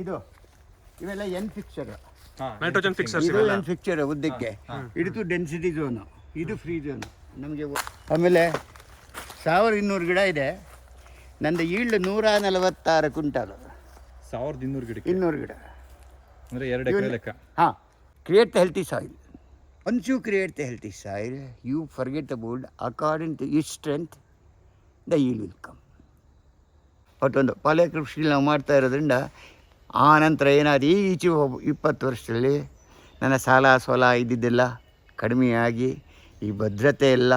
ಇದು ಇವೆಲ್ಲ N fixer nitrogen fixers ಇದು ಎನ್ ಫಿಕ್ಸರ್ ಉದ್ದಕ್ಕೆ. ಇಡಿತು ಡೆನ್ಸಿಟಿ ಝೋನು ಇದು ಫ್ರೀ ಝೋನು ನಮಗೆ ಆಮೇಲೆ ಸಾವಿರದ ಇನ್ನೂರು ಗಿಡ ಇದೆ. ನಂದು ಈಲ್ಡ್ ನೂರ ನಲವತ್ತಾರು ಕುಂಟಲ್ ಸಾವಿರದ ಇನ್ನೂರು ಗಿಡಕ್ಕೆ? ಇನ್ನೂರು ಗಿಡ. ಅಂದರೆ ಎರಡು ಎಕರೆ ಲೆಕ್ಕ? ಹಾಂ create the healthy soil once you create the healthy soil you forget about according to it strength the yield will come ಒಟ್ಟೊಂದು ಪಾಲ್ಯ ಕೃಷಿ ನಾವು ಮಾಡ್ತಾ ಇರೋದ್ರಿಂದ ಆ ನಂತರ ಏನಾದ್ರು ಈಚೆ ಇಪ್ಪತ್ತು ವರ್ಷದಲ್ಲಿ ನನ್ನ ಸಾಲ ಸೋಲ ಇದ್ದಿದ್ದೆಲ್ಲ, ಕಡಿಮೆಯಾಗಿ ಈ ಭದ್ರತೆ ಎಲ್ಲ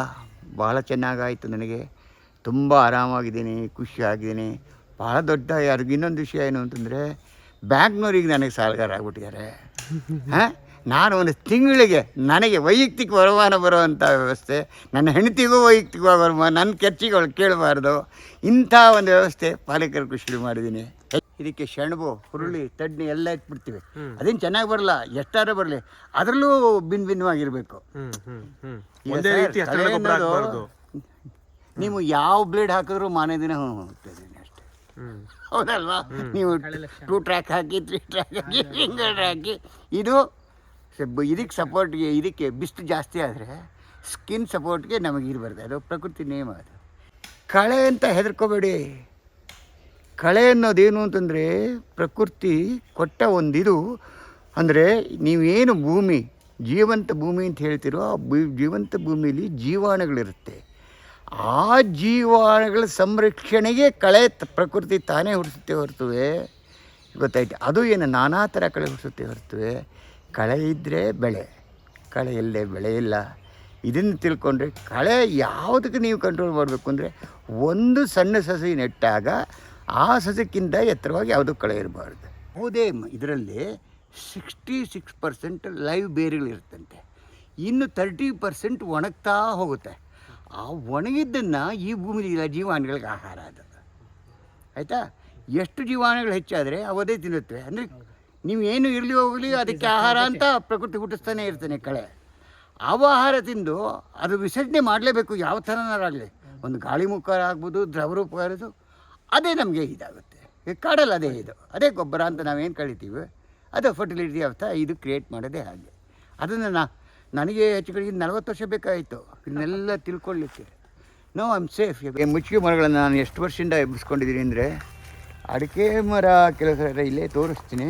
ಭಾಳ ಚೆನ್ನಾಗಾಯಿತು ನನಗೆ. ತುಂಬ ಆರಾಮಾಗಿದ್ದೀನಿ, ಖುಷಿಯಾಗಿದ್ದೀನಿ. ಭಾಳ ದೊಡ್ಡ ಯಾರಿಗೂ ಇನ್ನೊಂದು ವಿಷಯ ಏನು ಅಂತಂದರೆ, ಬ್ಯಾಂಕ್ನವ್ರಿಗೆ ನನಗೆ ಸಾಲಗಾರ ಆಗ್ಬಿಟ್ಟಿದ್ದಾರೆ. ಹಾಂ? ನಾನು ಒಂದು ತಿಂಗಳಿಗೆ ನನಗೆ ವೈಯಕ್ತಿಕ ವರಮಾನ ಬರುವಂಥ ವ್ಯವಸ್ಥೆ, ನನ್ನ ಹೆಂಡತಿಗೂ ವೈಯಕ್ತಿಕ ವರಮಾನ, ನನ್ನ ಖರ್ಚಿಗೆ ಅವಳು ಕೇಳಬಾರ್ದು, ಇಂಥ ಒಂದು ವ್ಯವಸ್ಥೆ ಪಾಲಕರು ಶುರು ಮಾಡಿದ್ದೀನಿ. ಇದಕ್ಕೆ ಸೆಣಬು ಹುರುಳಿ ತಡ್ನಿ ಎಲ್ಲ ಇಟ್ಬಿಡ್ತೀವಿ. ಅದೇನು ಚೆನ್ನಾಗಿ ಬರಲ್ಲ ಎಷ್ಟಾರ ಬರಲಿ. ಅದರಲ್ಲೂ ಭಿನ್ನ ಭಿನ್ನವಾಗಿರಬೇಕು. ನೀವು ಯಾವ ಬ್ಲೇಡ್ ಹಾಕಿದ್ರು ಮಾನೇ ದಿನ ಹೋಗ್ತಿದ್ದೀನಿ ಅಷ್ಟೇ. ಹೌದಲ್ವಾ? ನೀವು ಟೂ ಟ್ರ್ಯಾಕ್ ಹಾಕಿ ತ್ರೀ ಟ್ರ್ಯಾಕ್ ಹಾಕಿ ಫಿಂಗರ್ ಹಾಕಿ. ಇದು ಸಬ್- ಇದಕ್ಕೆ ಸಪೋರ್ಟ್ಗೆ ಇದಕ್ಕೆ ಬಿಸ್ತು ಜಾಸ್ತಿ ಆದರೆ ಸ್ಕಿನ್ ಸಪೋರ್ಟ್ಗೆ ನಮಗೆ ಇರಬಾರ್ದು ಅದು ಪ್ರಕೃತಿ ನಿಯಮ ಅದು. ಕಳೆ ಅಂತ ಹೆದರ್ಕೋಬೇಡಿ. ಕಳೆ ಅನ್ನೋದೇನು ಅಂತಂದರೆ ಪ್ರಕೃತಿ ಕೊಟ್ಟ ಒಂದಿದು. ಅಂದರೆ ನೀವೇನು ಭೂಮಿ, ಜೀವಂತ ಭೂಮಿ ಅಂತ ಹೇಳ್ತಿರೋ ಆ ಜೀವಂತ ಭೂಮಿಯಲ್ಲಿ ಜೀವಾಣುಗಳಿರುತ್ತೆ. ಆ ಜೀವಾಣುಗಳ ಸಂರಕ್ಷಣೆಗೆ ಕಳೆ ಪ್ರಕೃತಿ ತಾನೇ ಹುಟ್ಟಿಸುತ್ತೆ ಹೊರತುವೆ. ಗೊತ್ತಾಯ್ತು? ಅದು ಏನು ನಾನಾ ಥರ ಕಳೆ ಹುಟ್ಟಿಸುತ್ತೆ ಹೊರತುವೆ? ಕಳೆ ಇದ್ದರೆ ಬೆಳೆ, ಕಳೆ ಇಲ್ಲದೆ ಬೆಳೆ ಇಲ್ಲ. ಇದನ್ನು ತಿಳ್ಕೊಂಡ್ರೆ ಕಳೆ ಯಾವುದಕ್ಕೆ ನೀವು ಕಂಟ್ರೋಲ್ ಮಾಡಬೇಕು ಅಂದರೆ ಒಂದು ಸಣ್ಣ ಸಸಿ ನೆಟ್ಟಾಗ ಆ ಸಸ್ಯಕ್ಕಿಂತ ಎತ್ತರವಾಗಿ ಯಾವುದೂ ಕಳೆ ಇರಬಾರ್ದು. ಹೌದೇ ಇದರಲ್ಲಿ ಸಿಕ್ಸ್ಟಿ ಸಿಕ್ಸ್ ಪರ್ಸೆಂಟ್ ಲೈವ್ ಬೇರುಗಳಿರುತ್ತಂತೆ ಇನ್ನು ತರ್ಟಿ ಪರ್ಸೆಂಟ್ ಒಣಗ್ತಾ ಹೋಗುತ್ತೆ. ಆ ಒಣಗಿದ್ದನ್ನು ಈ ಭೂಮಿಲಿ ಜೀವಾಣುಗಳಿಗೆ ಆಹಾರ ಅದು. ಆಯಿತಾ? ಎಷ್ಟು ಜೀವಾಣುಗಳು ಹೆಚ್ಚಾದರೆ ಅವದೇ ತಿನ್ನುತ್ತವೆ. ಅಂದರೆ ನೀವು ಏನು ಇರಲಿ ಹೋಗಲಿ ಅದಕ್ಕೆ ಆಹಾರ ಅಂತ ಪ್ರಕೃತಿ ಹುಟ್ಟಿಸ್ತಾನೆ ಇರ್ತಾನೆ ಕಳೆ. ಅವ ಆಹಾರ ತಿಂದು ಅದು ವಿಸರ್ಜನೆ ಮಾಡಲೇಬೇಕು, ಯಾವ ಥರನಾರಾಗಲಿ. ಒಂದು ಗಾಳಿ ಮುಖಾರ ಆಗ್ಬೋದು ದ್ರವ ಇರೋದು ಅದೇ ನಮಗೆ ಇದಾಗುತ್ತೆ. ಈ ಕಾಡಲ್ಲಿ ಅದೇ ಇದು. ಅದೇ ಗೊಬ್ಬರ ಅಂತ ನಾವೇನು ಕಳಿತೀವಿ ಅದು ಫರ್ಟಿಲಿಟಿ ಅಂತ ಇದು ಕ್ರಿಯೇಟ್ ಮಾಡೋದೇ ಹಾಗೆ. ಅದನ್ನು ನಾ, ನನಗೆ ಹೆಚ್ಚು ಕಡೆಗೆ ನಲವತ್ತು ವರ್ಷ ಬೇಕಾಯಿತು. ಇದನ್ನೆಲ್ಲ ತಿಳ್ಕೊಳ್ಳಿಕ್ಕೆ ನೋ ಐಮ್ ಸೇಫ್ ಮುಚ್ಚಿಗೆ ಮರಗಳನ್ನು ನಾನು ಎಷ್ಟು ವರ್ಷದಿಂದ ಎಬ್ಬಿಸ್ಕೊಂಡಿದ್ದೀನಿ ಅಂದರೆ, ಅಡಿಕೆ ಮರ ಕೆಲಸ ಇಲ್ಲೇ ತೋರಿಸ್ತೀನಿ.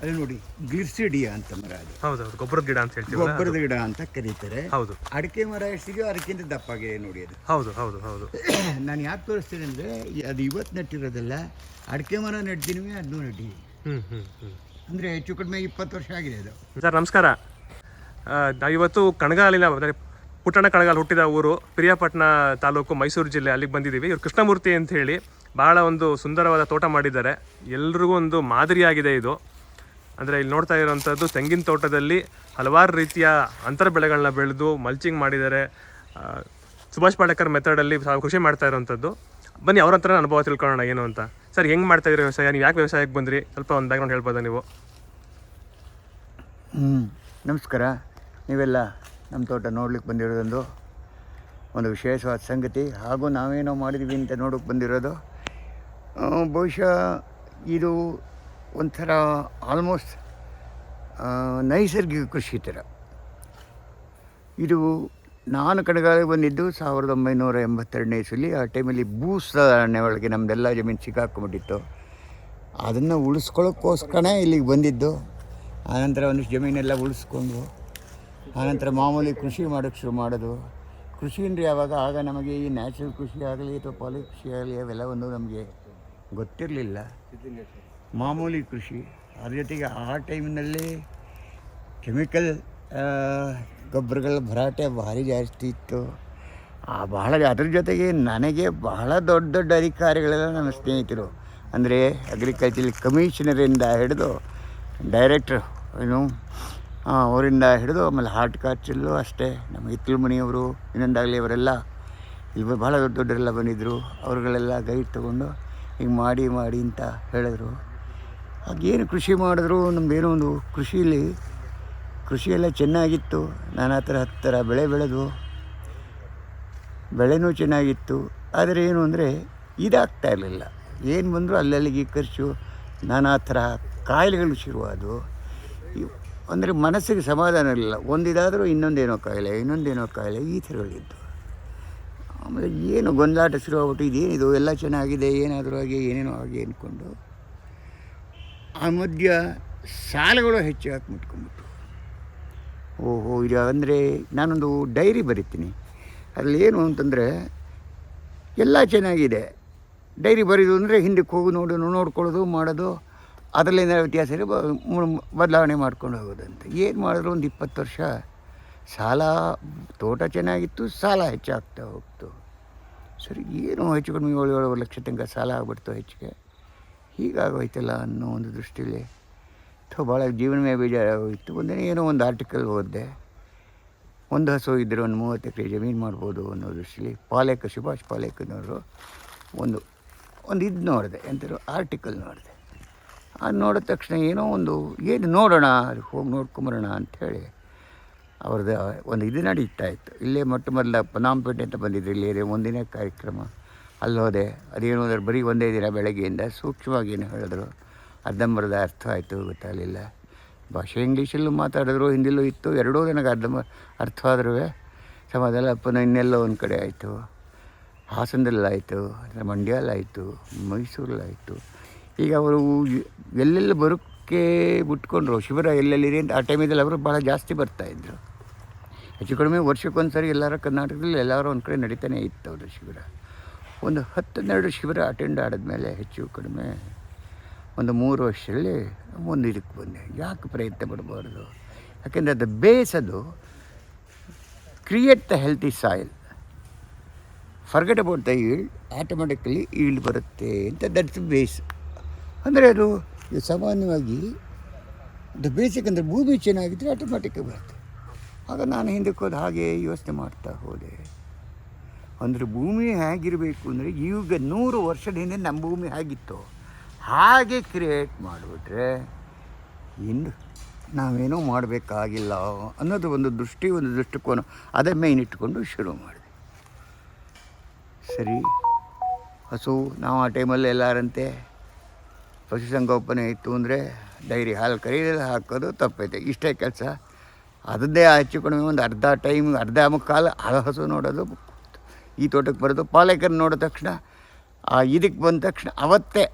ಅದು ನೋಡಿ ಗಿರ್ಸಿಡಿ ಅಂತ ಮರ ಅದು. ಹೌದೌದು ಗೊಬ್ಬರದ ಗಿಡ ಅಂತ ಹೇಳ್ತೀವಿ ಗೊಬ್ಬರದ ಗಿಡ ಅಂತ ಕರೀತಾರೆ. ಹೌದು. ಅಡಿಕೆ ಮರ ಎಷ್ಟಿದೆಯೋ ಅದಕ್ಕಿಂತ ದಪ್ಪಾಗಿದೆ ನೋಡಿ ಅದು. ಹೌದು ಹೌದು ಹೌದು. ನಾನು ಯಾಕೆ ತೋರಿಸ್ತೇನೆ ಅಂದರೆ ಅದು ಇವತ್ತು ನೆಟ್ಟಿರೋದಲ್ಲ ಅಡಿಕೆ ಮರ ನೆಟ್ಟಿದ್ದೀನಿ ಅದನ್ನೂ ನೆಟ್ಟಿ ಹ್ಮ್ ಹ್ಮ್ ಹ್ಮ್. ಅಂದರೆ ಹೆಚ್ಚು ಕಡಿಮೆ ಇಪ್ಪತ್ತು ವರ್ಷ ಆಗಿದೆ ಅದು. ಸರ್ ನಮಸ್ಕಾರ. ಇವತ್ತು ನಾವಿವತ್ತು ಕಣಗಾಲಿನ ಪುಟ್ಟಣ ಕಣಗಾಲ್ ಹುಟ್ಟಿದ ಊರು ಪ್ರಿಯಾಪಟ್ಟಣ ತಾಲೂಕು ಮೈಸೂರು ಜಿಲ್ಲೆ ಅಲ್ಲಿಗೆ ಬಂದಿದ್ದೀವಿ. ಇವರು ಕೃಷ್ಣಮೂರ್ತಿ ಅಂತ ಹೇಳಿ ಭಾಳ ಒಂದು ಸುಂದರವಾದ ತೋಟ ಮಾಡಿದ್ದಾರೆ. ಎಲ್ರಿಗೂ ಒಂದು ಮಾದರಿಯಾಗಿದೆ ಇದು. ಅಂದರೆ ಇಲ್ಲಿ ನೋಡ್ತಾ ಇರೋವಂಥದ್ದು ತೆಂಗಿನ ತೋಟದಲ್ಲಿ ಹಲವಾರು ರೀತಿಯ ಅಂತರ ಬೆಳೆಗಳನ್ನ ಬೆಳೆದು ಮಲ್ಚಿಂಗ್ ಮಾಡಿದ್ದಾರೆ. ಸುಭಾಷ್ ಪಾಳೇಕರ್ ಮೆಥಡಲ್ಲಿ ಕೃಷಿ ಮಾಡ್ತಾ ಇರೋವಂಥದ್ದು ಬನ್ನಿ ಅವ್ರ ಹತ್ರ ಅನುಭವ ತಿಳ್ಕೊಳ್ಳೋಣ, ಏನು ಅಂತ. ಸರ್, ಹೆಂಗೆ ಮಾಡ್ತಾ ಇದ್ದೀರಿ ವ್ಯವಸಾಯ? ನೀವು ಯಾಕೆ ವ್ಯವಸಾಯಕ್ಕೆ ಬಂದ್ರಿ? ಸ್ವಲ್ಪ ಒಂದು ಬ್ಯಾಕ್ಗ್ರೌಂಡ್ ಹೇಳ್ಬೋದಾ ನೀವು? ಹ್ಞೂ ನಮಸ್ಕಾರ. ನೀವೆಲ್ಲ ನಮ್ಮ ತೋಟ ನೋಡ್ಲಿಕ್ಕೆ ಬಂದಿರೋದೊಂದು, ಒಂದು ವಿಶೇಷವಾದ ಸಂಗತಿ. ಹಾಗೂ ನಾವೇನೋ ಮಾಡಿದ್ವಿ ಅಂತ ನೋಡೋಕ್ಕೆ ಬಂದಿರೋದು. ಬಹುಶಃ ಇದು ಒಂಥರ ಆಲ್ಮೋಸ್ಟ್ ನೈಸರ್ಗಿಕ ಕೃಷಿ ಥರ. ಇದು ನಾನು ಕಡೆಗಾಲಿಗೆ ಬಂದಿದ್ದು ಸಾವಿರದ ಒಂಬೈನೂರ ಎಂಬತ್ತೆರಡನೇ ಇಸಲಿ ಆ ಟೈಮಲ್ಲಿ ಭೂಸ್ಧಾರಣೆ ಒಳಗೆ ನಮ್ಮದೆಲ್ಲ ಜಮೀನು ಸಿಕ್ಕಾಕೊಂಡ್ಬಿಟ್ಟಿತ್ತು. ಅದನ್ನು ಉಳಿಸ್ಕೊಳ್ಳೋಕ್ಕೋಸ್ಕರನೇ ಇಲ್ಲಿಗೆ ಬಂದಿದ್ದು. ಆನಂತರ ಒಂದಿಷ್ಟು ಜಮೀನೆಲ್ಲ ಉಳಿಸ್ಕೊಂಡು ಆನಂತರ ಮಾಮೂಲಿ ಕೃಷಿ ಮಾಡೋಕ್ಕೆ ಶುರು ಮಾಡೋದು ಕೃಷಿ ಅಂದರೆ ಯಾವಾಗ? ಆಗ ನಮಗೆ ಈ ನ್ಯಾಚುರಲ್ ಕೃಷಿ ಆಗಲಿ ಅಥವಾ ಪಾಲಿ ಕೃಷಿ ಆಗಲಿ ಅವೆಲ್ಲ ಒಂದು ನಮಗೆ ಗೊತ್ತಿರಲಿಲ್ಲ. ಮಾಮೂಲಿ ಕೃಷಿ. ಅದ್ರ ಜೊತೆಗೆ ಆ ಟೈಮಿನಲ್ಲಿ ಕೆಮಿಕಲ್ ಗೊಬ್ಬರಗಳ ಭರಾಟೆ ಭಾರಿ ಜಾಸ್ತಿ ಇತ್ತು. ಆ ಬಹಳ ಅದ್ರ ಜೊತೆಗೆ ನನಗೆ ಬಹಳ ದೊಡ್ಡ ದೊಡ್ಡ ಅಧಿಕಾರಿಗಳೆಲ್ಲ ನನ್ನ ಸ್ನೇಹಿತರು. ಅಂದರೆ ಅಗ್ರಿಕಲ್ಚರ್ ಕಮಿಷನರಿಂದ ಹಿಡಿದು ಡೈರೆಕ್ಟ್ರ್ ಏನು ಅವರಿಂದ ಹಿಡಿದು ಆಮೇಲೆ ಹಾರ್ಟಿಕಲ್ಚರ್ಲು ಅಷ್ಟೇ. ನಮ್ಮ ಹಿತ್ತಲು ಮನೆಯವರು, ಇನ್ನೊಂದಾಗಲಿ ಅವರೆಲ್ಲ ಇಲ್ಲಿ ಭಾಳ ದೊಡ್ಡ ದೊಡ್ಡರೆಲ್ಲ ಬಂದಿದ್ದರು ಅವರುಗಳೆಲ್ಲ ಗೈಡ್ ತೊಗೊಂಡು ಹಿಂಗೆ ಮಾಡಿ ಮಾಡಿ ಅಂತ ಹೇಳಿದ್ರು. ಹಾಗೇನು ಕೃಷಿ ಮಾಡಿದ್ರು ನಮ್ಮದೇನೋ ಒಂದು ಕೃಷಿಯಲ್ಲಿ ಕೃಷಿಯೆಲ್ಲ ಚೆನ್ನಾಗಿತ್ತು. ನಾನಾ ಥರ ಹತ್ತಿರ ಬೆಳೆ ಬೆಳೆದು, ಬೆಳೆನೂ ಚೆನ್ನಾಗಿತ್ತು. ಆದರೆ ಏನು ಅಂದರೆ, ಇದಾಗ್ತಾ ಇರಲಿಲ್ಲ. ಏನು ಬಂದರೂ ಅಲ್ಲಲ್ಲಿಗೆ ಖರ್ಚು, ನಾನಾ ಥರ ಕಾಯಿಲೆಗಳು ಶುರುವಾದವು. ಅಂದರೆ ಮನಸ್ಸಿಗೆ ಸಮಾಧಾನ ಇರಲಿಲ್ಲ. ಒಂದಿದಾದರೂ ಇನ್ನೊಂದೇನೋ ಕಾಯಿಲೆ ಇನ್ನೊಂದೇನೋ ಕಾಯಿಲೆ, ಈ ಥರಗಳಿದ್ದು ಆಮೇಲೆ ಏನು ಗೊಂದಲಾಟ ಶುರುವಾಗ್ಬಿಟ್ಟು ಇದೇನಿದು, ಎಲ್ಲ ಚೆನ್ನಾಗಿದೆ, ಏನಾದರೂ ಆಗಿ ಏನೇನೋ ಆಗಿ ಅಂದ್ಕೊಂಡು ಆ ಮಧ್ಯ ಸಾಲಗಳು ಹೆಚ್ಚಾಗಿ ಮುಟ್ಕೊಂಡ್ಬಿಟ್ಟು ಓಹೋ, ಇದು ಅಂದರೆ ನಾನೊಂದು ಡೈರಿ ಬರಿತೀನಿ. ಅದರಲ್ಲಿ ಏನು ಅಂತಂದರೆ, ಎಲ್ಲ ಚೆನ್ನಾಗಿದೆ. ಡೈರಿ ಬರೆಯೋದು ಅಂದರೆ ಹಿಂದಕ್ಕೆ ಹೋಗಿ, ನೋಡು, ನೋಡ್ಕೊಳ್ಳೋದು, ಮಾಡೋದು, ಅದರಲ್ಲಿ ಏನಾದ್ರು ವ್ಯತ್ಯಾಸ ಬದಲಾವಣೆ ಮಾಡ್ಕೊಂಡು ಹೋಗೋದಂತ. ಏನು ಮಾಡಿದ್ರು ಒಂದು ಇಪ್ಪತ್ತು ವರ್ಷ, ಸಾಲ, ತೋಟ ಚೆನ್ನಾಗಿತ್ತು, ಸಾಲ ಹೆಚ್ಚಾಗ್ತಾ ಹೋಗ್ತು. ಸರಿ, ಏನು ಹೆಚ್ಚು ಕಡಿಮೆ ಏಳು ಏಳುವರೆ ಲಕ್ಷ ತನಕ ಸಾಲ ಆಗ್ಬಿಡ್ತು ಹೆಚ್ಚಿಗೆ. ಹೀಗಾಗೋಯ್ತಲ್ಲ ಅನ್ನೋ ಒಂದು ದೃಷ್ಟಿಯಲ್ಲಿ ಅಥವಾ ಭಾಳ ಜೀವನವೇ ಬೇಜಾರಾಗೋಯ್ತು. ಒಂದೇ ಏನೋ ಒಂದು ಆರ್ಟಿಕಲ್ ಓದಿದೆ. ಒಂದು ಹಸು ಇದ್ದರೆ ಒಂದು ಮೂವತ್ತು ಎಕರೆ ಜಮೀನು ಮಾಡ್ಬೋದು ಅನ್ನೋ ದೃಷ್ಟಿಲಿ ಪಾಲೇಕ, ಸುಭಾಷ್ ಪಾಲೇಕನವರು ಒಂದು ಒಂದು ಇದು ನೋಡಿದೆ. ಎಂಥರು ಆರ್ಟಿಕಲ್ ನೋಡಿದೆ. ಅದು ನೋಡಿದ ತಕ್ಷಣ ಏನೋ ಒಂದು, ಏನು ನೋಡೋಣ ಹೋಗಿ ನೋಡ್ಕೊಂಬರೋಣ ಅಂಥೇಳಿ ಅವ್ರದ್ದು ಒಂದು ಇದು ನಡೀತಾ ಇತ್ತು. ಇಲ್ಲೇ ಮೊಟ್ಟ ಮೊದಲ ಪನಾಂಪೇಟೆ ಅಂತ ಬಂದಿದ್ರು. ಇಲ್ಲಿ ಒಂದಿನ ಕಾರ್ಯಕ್ರಮ. ಅಲ್ಲಿ ಹೋದೆ. ಅದೇನು ಅಂದ್ರೆ ಬರೀ ಒಂದೇ ದಿನ ಬೆಳಗ್ಗೆಯಿಂದ ಸೂಕ್ಷ್ಮವಾಗಿ ಏನು ಹೇಳಿದ್ರು. ಅರ್ಧಂಬರದ ಅರ್ಥ ಆಯಿತು, ಗೊತ್ತಾಗಲಿಲ್ಲ. ಭಾಷೆ ಇಂಗ್ಲೀಷಲ್ಲೂ ಮಾತಾಡಿದ್ರು ಹಿಂದಿಲೂ ಇತ್ತು. ಎರಡೂ ನನಗೆ ಅರ್ಧಂಬ, ಅರ್ಥವಾದ್ರೂ ಸಮಾಧಾನ. ಪುನಃ ಇನ್ನೆಲ್ಲೋ ಒಂದು ಕಡೆ ಆಯಿತು. ಹಾಸನದಲ್ಲಾಯಿತು ಮಂಡ್ಯಲ್ಲಾಯಿತು ಮೈಸೂರಲ್ಲಾಯಿತು ಈಗ ಅವರು ಎಲ್ಲೆಲ್ಲ ಬರೋಕ್ಕೆ ಬಿಟ್ಕೊಂಡ್ರು? ಶಿಬಿರ ಎಲ್ಲೆಲ್ಲಿದೆ ಅಂತ ಆ ಟೈಮಿದಲ್ಲಿ ಅವರು ಭಾಳ ಜಾಸ್ತಿ ಬರ್ತಾಯಿದ್ರು ಹೆಚ್ಚು ಕಡಿಮೆ ವರ್ಷಕ್ಕೊಂದ್ಸರಿ ಎಲ್ಲರ ಕರ್ನಾಟಕದಲ್ಲಿ ಎಲ್ಲರೂ ಒಂದು ಕಡೆ ನಡೀತಾನೆ ಇತ್ತು ಅವರು ಶಿಬಿರ. ಒಂದು ಹತ್ತೆರಡು ಶಿಬಿರ ಅಟೆಂಡ್ ಆಡಿದ್ಮೇಲೆ ಹೆಚ್ಚು ಕಡಿಮೆ ಒಂದು ಮೂರು ವರ್ಷದಲ್ಲಿ ಒಂದು ಇದಕ್ಕೆ ಬಂದೆ. ಯಾಕೆ ಪ್ರಯತ್ನ ಪಡಬಾರ್ದು? ಯಾಕೆಂದರೆ ಅದು ಬೇಸ್ ಅದು create the healthy soil forget about the yield automatically yield ಬರುತ್ತೆ ಅಂತ ದಟ್ಸ್ ಬೇಸ್ ಅಂದರೆ ಅದು ಸಾಮಾನ್ಯವಾಗಿ ದ ಬೇಸಿಕ್ ಅಂದರೆ ಭೂಮಿ ಚೆನ್ನಾಗಿದ್ದರೆ ಆಟೋಮೆಟಿಕ್ ಬರುತ್ತೆ. ಆಗ ನಾನು ಹಿಂದಕ್ಕೆ ಹೋದ ಹಾಗೆ ಯೋಚನೆ ಮಾಡ್ತಾ ಹೋದೆ. ಅಂದರೆ ಭೂಮಿ ಹೇಗಿರಬೇಕು ಅಂದರೆ ಈಗ ನೂರು ವರ್ಷದ ಹಿಂದೆ ನಮ್ಮ ಭೂಮಿ ಹೇಗಿತ್ತು ಹಾಗೆ ಕ್ರಿಯೇಟ್ ಮಾಡಿಬಿಟ್ರೆ ಇನ್ನು ನಾವೇನೂ ಮಾಡಬೇಕಾಗಿಲ್ಲ ಅನ್ನೋದು ಒಂದು ದೃಷ್ಟಿ, ಒಂದು ದೃಷ್ಟಿಕೋನ ಅದೇ ಮೇನ್ ಇಟ್ಕೊಂಡು ಶುರು ಮಾಡಿದೆ. ಸರಿ, ಹಸು, ನಾವು ಆ ಟೈಮಲ್ಲಿ ಎಲ್ಲಾರಂತೆ ಪಶುಸಂಗೋಪನೆ ಇತ್ತು ಅಂದರೆ ಡೈರಿ ಹಾಲು ಕರೀದೆಲ್ಲ ಹಾಕೋದು ತಪ್ಪೈತೆ. ಇಷ್ಟೇ ಕೆಲಸ. ಅದನ್ನೇ ಹೆಚ್ಚು ಕಡಿಮೆ ಒಂದು ಅರ್ಧ ಟೈಮ್ ಅರ್ಧ ಮುಕ್ಕಾಲು ಹಸು ನೋಡೋದು ಈ ತೋಟಕ್ಕೆ ಬರೋದು. ಪಾಲೇಕರ್ ನೋಡಿದ ತಕ್ಷಣ, ಆ ಇದಕ್ಕೆ ಬಂದ ತಕ್ಷಣ ಅವತ್ತೇ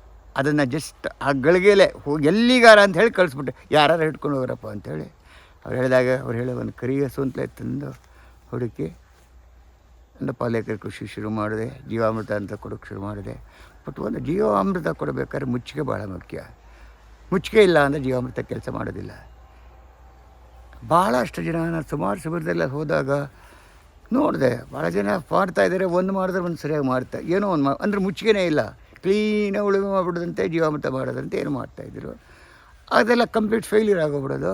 ಅದನ್ನು ಜಸ್ಟ್ ಆ ಗಳಿಗೆಲೆ ಹೋಗಿ ಎಲ್ಲಿಗಾರ ಅಂತ ಹೇಳಿ ಕಳಿಸ್ಬಿಟ್ಟೆ ಯಾರು ಹಿಡ್ಕೊಂಡು ಹೋಗ್ರಪ್ಪ ಅಂಥೇಳಿ ಅವ್ರು ಹೇಳಿದಾಗ ಅವ್ರು ಹೇಳೋ ಒಂದು ಕರಿ ಹಸು ಅಂತಲೇ ತಂದು ಹುಡುಕಿ ಒಂದು ಪಾಲೇಕರ್ ಕೃಷಿ ಶುರು ಮಾಡಿದೆ. ಜೀವಾಮೃತ ಅಂತ ಕೊಡೋಕ್ಕೆ ಶುರು ಮಾಡಿದೆ. ಬಟ್ ಒಂದು ಜೀವಾಮೃತ ಕೊಡಬೇಕಾದ್ರೆ ಮುಚ್ಚಿಗೆ ಭಾಳ ಮುಖ್ಯ. ಮುಚ್ಚಿಗೆ ಇಲ್ಲ ಅಂದರೆ ಜೀವಾಮೃತ ಕೆಲಸ ಮಾಡೋದಿಲ್ಲ. ಭಾಳಷ್ಟು ಜನ ನಾನು ಸುಮಾರು ಸಮಯದಲ್ಲಿ ಹೋದಾಗ ನೋಡಿದೆ ಭಾಳ ಜನ ಮಾಡ್ತಾ ಇದ್ದಾರೆ ಒಂದು ಮಾಡಿದ್ರೆ ಒಂದು ಸರಿಯಾಗಿ ಮಾಡ್ತಾ ಏನೋ ಒಂದು ಮಾ ಅಂದರೆ ಮುಚ್ಚಿಗೆನೇ ಇಲ್ಲ. ಕ್ಲೀನಾಗಿ ಉಳುಮೆ ಮಾಡಿಬಿಡೋದಂತೆ ಜೀವಾಮೃತ ಮಾಡೋದಂತೆ ಏನು ಮಾಡ್ತಾಯಿದ್ರು ಅದೆಲ್ಲ ಕಂಪ್ಲೀಟ್ ಫೇಲ್ಯೂರ್ ಆಗೋಗ್ಬಿಡೋದು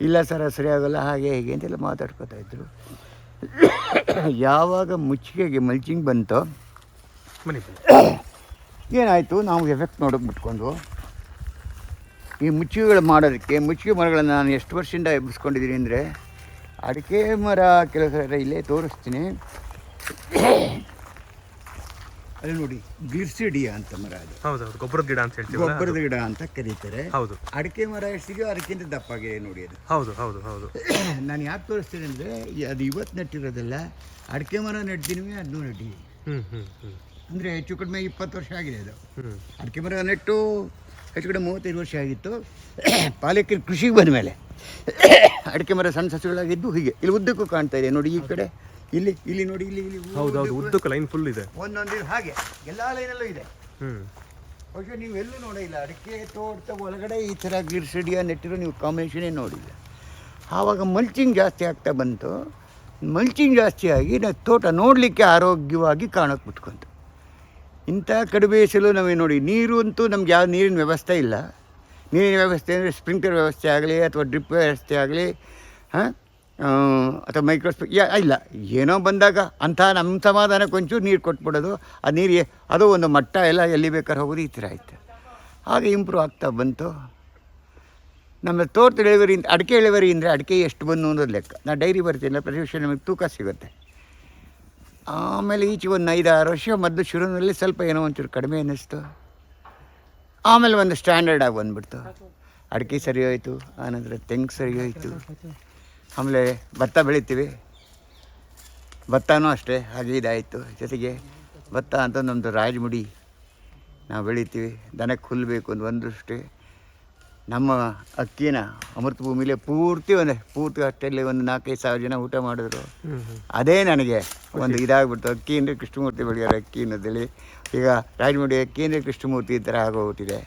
ಇಲ್ಲ ಸರ ಸರಿಯಾಗಲ್ಲ ಹಾಗೆ ಹೀಗೆ ಅಂತೆಲ್ಲ ಮಾತಾಡ್ಕೊತಾ ಇದ್ರು. ಯಾವಾಗ ಮುಚ್ಚಿಗೆಗೆ ಮಲ್ಚಿಂಗ್ ಬಂತೋ ಏನಾಯಿತು ನಾವು ಎಫೆಕ್ಟ್ ನೋಡೋಕೆ ಬಿಟ್ಕೊಂಡು ಈ ಮುಚ್ಚಿಗೆಗಳು ಮಾಡೋದಕ್ಕೆ ಮುಚ್ಚಿಗೆ ಮರಗಳನ್ನು ನಾನು ಎಷ್ಟು ವರ್ಷದಿಂದ ಎಬ್ಬಿಸ್ಕೊಂಡಿದ್ದೀನಿ ಅಂದರೆ ಅಡಿಕೆ ಮರ ಕೆಲವು ಸಲ ಇಲ್ಲೇ ತೋರಿಸ್ತೀನಿ. ಅಲ್ಲಿ ನೋಡಿ ಗಿರ್ಸಿಡಿಯ ಅಂತ ಮರ ಅದು. ಹೌದು ಹೌದು ಗೊಬ್ಬರದ ಗಿಡ ಅಂತ ಹೇಳ್ತೀವಿ ಗೊಬ್ಬರದ ಗಿಡ ಅಂತ ಕರೀತಾರೆ. ಹೌದು. ಅಡಿಕೆ ಮರ ಎಷ್ಟಿದೆಯೋ ಅದಕ್ಕಿಂತ ದಪ್ಪಾಗಿದೆ ನೋಡಿ ಅದು. ಹೌದು ಹೌದು ಹೌದು. ನಾನು ಯಾಕೆ ತೋರಿಸ್ತೀನಿ ಅಂದರೆ ಅದು ಇವತ್ತು ನೆಟ್ಟಿರೋದಲ್ಲ ಅಡಿಕೆ ಮರ ನೆಡ್ತೀನಿ ಅದನ್ನೂ ನೆಟ್ಟಿ ಹ್ಮ್ ಅಂದರೆ ಹೆಚ್ಚು ಕಡಿಮೆ ಇಪ್ಪತ್ತು ವರ್ಷ ಆಗಿದೆ ಅದು. ಅಡಿಕೆ ಮರ ನೆಟ್ಟು ಹೆಚ್ಚು ಕಡೆ ಮೂವತ್ತೈದು ವರ್ಷ ಆಗಿತ್ತು. ಪಾಲಿಕೆ ಕೃಷಿಗೆ ಬಂದ ಮೇಲೆ. ಅಡಿಕೆ ಮರ ಸಣ್ಣ ಸಸಿಗಳಾಗಿದ್ದು ಹೀಗೆ. ಇಲ್ಲಿ ಉದ್ದಕ್ಕೂ ಕಾಣ್ತಾ ಇದೆ. ನೋಡಿ ಈ ಕಡೆ. ಇಲ್ಲಿ ಇಲ್ಲಿ ನೋಡಿ ಇಲ್ಲಿ ಇಲ್ಲಿ ಹೌದು ಹೌದು. ಉದ್ದಕ್ಕೆ ಲೈನ್ ಫುಲ್ ಇದೆ. ಒಂದೊಂದು ಹಾಗೆ. ಎಲ್ಲ ಲೈನಲ್ಲೂ ಇದೆ. ಹ್ಮ್. ಬಹುಶಃ ನೀವು ಎಲ್ಲೂ ನೋಡಿಲ್ಲ ಅಡಿಕೆ ತೋಟದ ಒಳಗಡೆ ಈ ಥರ ಗಿರ್ಸಿಡಿಯ ನೆಟ್ಟಿರೋ ನೀವು ಕಾಂಬಿನೇಷನೇ ನೋಡಿಲ್ಲ. ಆವಾಗ ಮಲ್ಚಿಂಗ್ ಜಾಸ್ತಿ ಆಗ್ತಾ ಬಂತು. ಮಲ್ಚಿಂಗ್ ಜಾಸ್ತಿ ಆಗಿ ತೋಟ ನೋಡಲಿಕ್ಕೆ ಆರೋಗ್ಯವಾಗಿ ಕಾಣೋಕೆ ಬಿಟ್ಕೊಂತು. ಇಂಥ ಕಡುಬೇಸಲು ನಮಗೆ ನೋಡಿ, ನೀರು ಅಂತೂ ನಮ್ಗೆ ಯಾವ ನೀರಿನ ವ್ಯವಸ್ಥೆ ಇಲ್ಲ. ನೀರಿನ ವ್ಯವಸ್ಥೆ ಅಂದರೆ ಸ್ಪ್ರಿಂಕ್ಲರ್ ವ್ಯವಸ್ಥೆ ಆಗಲಿ ಅಥವಾ ಡ್ರಿಪ್ ವ್ಯವಸ್ಥೆ ಆಗಲಿ, ಹಾಂ? ಅಥವಾ ಮೈಕ್ರೋಸ್ಪಿ ಇಲ್ಲ, ಏನೋ ಬಂದಾಗ ಅಂಥ ನಮ್ಮ ಸಮಾಧಾನಕ್ಕೆ ಒಂಚೂರು ನೀರು ಕೊಟ್ಬಿಡೋದು. ಆ ನೀರಿಗೆ ಅದು ಒಂದು ಮಟ್ಟ ಎಲ್ಲ ಎಲ್ಲಿ ಬೇಕಾದ್ರೆ ಹೋಗೋದು ಈ ಥರ ಆಯಿತು. ಹಾಗೆ ಇಂಪ್ರೂವ್ ಆಗ್ತಾ ಬಂತು. ನಮ್ಮ ತೋರ್ತ ಇಳುವರಿ, ಅಡಿಕೆ ಇಳುವರಿ ಅಂದರೆ ಅಡಿಕೆ ಎಷ್ಟು ಬಂದು ಅನ್ನೋದು ಲೆಕ್ಕ. ನಾನು ಡೈರಿ ಬರ್ತೀನಿ ಪ್ರತಿ ವರ್ಷ ನಮಗೆ ತೂಕ ಸಿಗುತ್ತೆ. ಆಮೇಲೆ ಈಚೆ ಒಂದು ಐದಾರು ವರ್ಷ ಮದ್ದು ಶುರುವಿನಲ್ಲಿ ಸ್ವಲ್ಪ ಏನೋ ಒಂಚೂರು ಕಡಿಮೆ ಅನ್ನಿಸ್ತು. ಆಮೇಲೆ ಒಂದು ಸ್ಟ್ಯಾಂಡರ್ಡ್ ಆಗಿ ಬಂದ್ಬಿಡ್ತು. ಅಡಿಕೆ ಸರಿ ಹೋಯಿತು, ಆನಂತರ ತೆಂಗು ಸರಿ ಹೋಯಿತು. ಆಮೇಲೆ ಭತ್ತ ಬೆಳಿತೀವಿ. ಭತ್ತನೂ ಅಷ್ಟೇ ಹಾಗೆ ಇದಾಯಿತು. ಜೊತೆಗೆ ಭತ್ತ ಅಂತ ನಮ್ಮದು ರಾಜಮುಡಿ. ನಾವು ಬೆಳಿತೀವಿ. ದನಕ್ಕೆ ಹುಲ್ಲು ಬೇಕು ಅಂತ ಒಂದಷ್ಟೇ ನಮ್ಮ ಅಕ್ಕಿನ ಅಮೃತ ಭೂಮಿಲಿ ಪೂರ್ತಿ ಒಂದು, ಪೂರ್ತಿ ಅಷ್ಟಲ್ಲಿ ಒಂದು ನಾಲ್ಕೈದು ಸಾವಿರ ಜನ ಊಟ ಮಾಡಿದ್ರು. ಅದೇ ನನಗೆ ಒಂದು ಇದಾಗ್ಬಿಡ್ತು. ಅಕ್ಕಿ ಅಂದರೆ ಕೃಷ್ಣಮೂರ್ತಿ ಬೆಳೆಯೋರು ಅಕ್ಕಿ ಅನ್ನೋದಲ್ಲಿ ಈಗ ರಾಜಮುಡಿ ಅಕ್ಕಿ ಅಂದರೆ ಕೃಷ್ಣಮೂರ್ತಿ ಈ ಥರ ಆಗೋಗ್ಬಿಟ್ಟಿದೆ.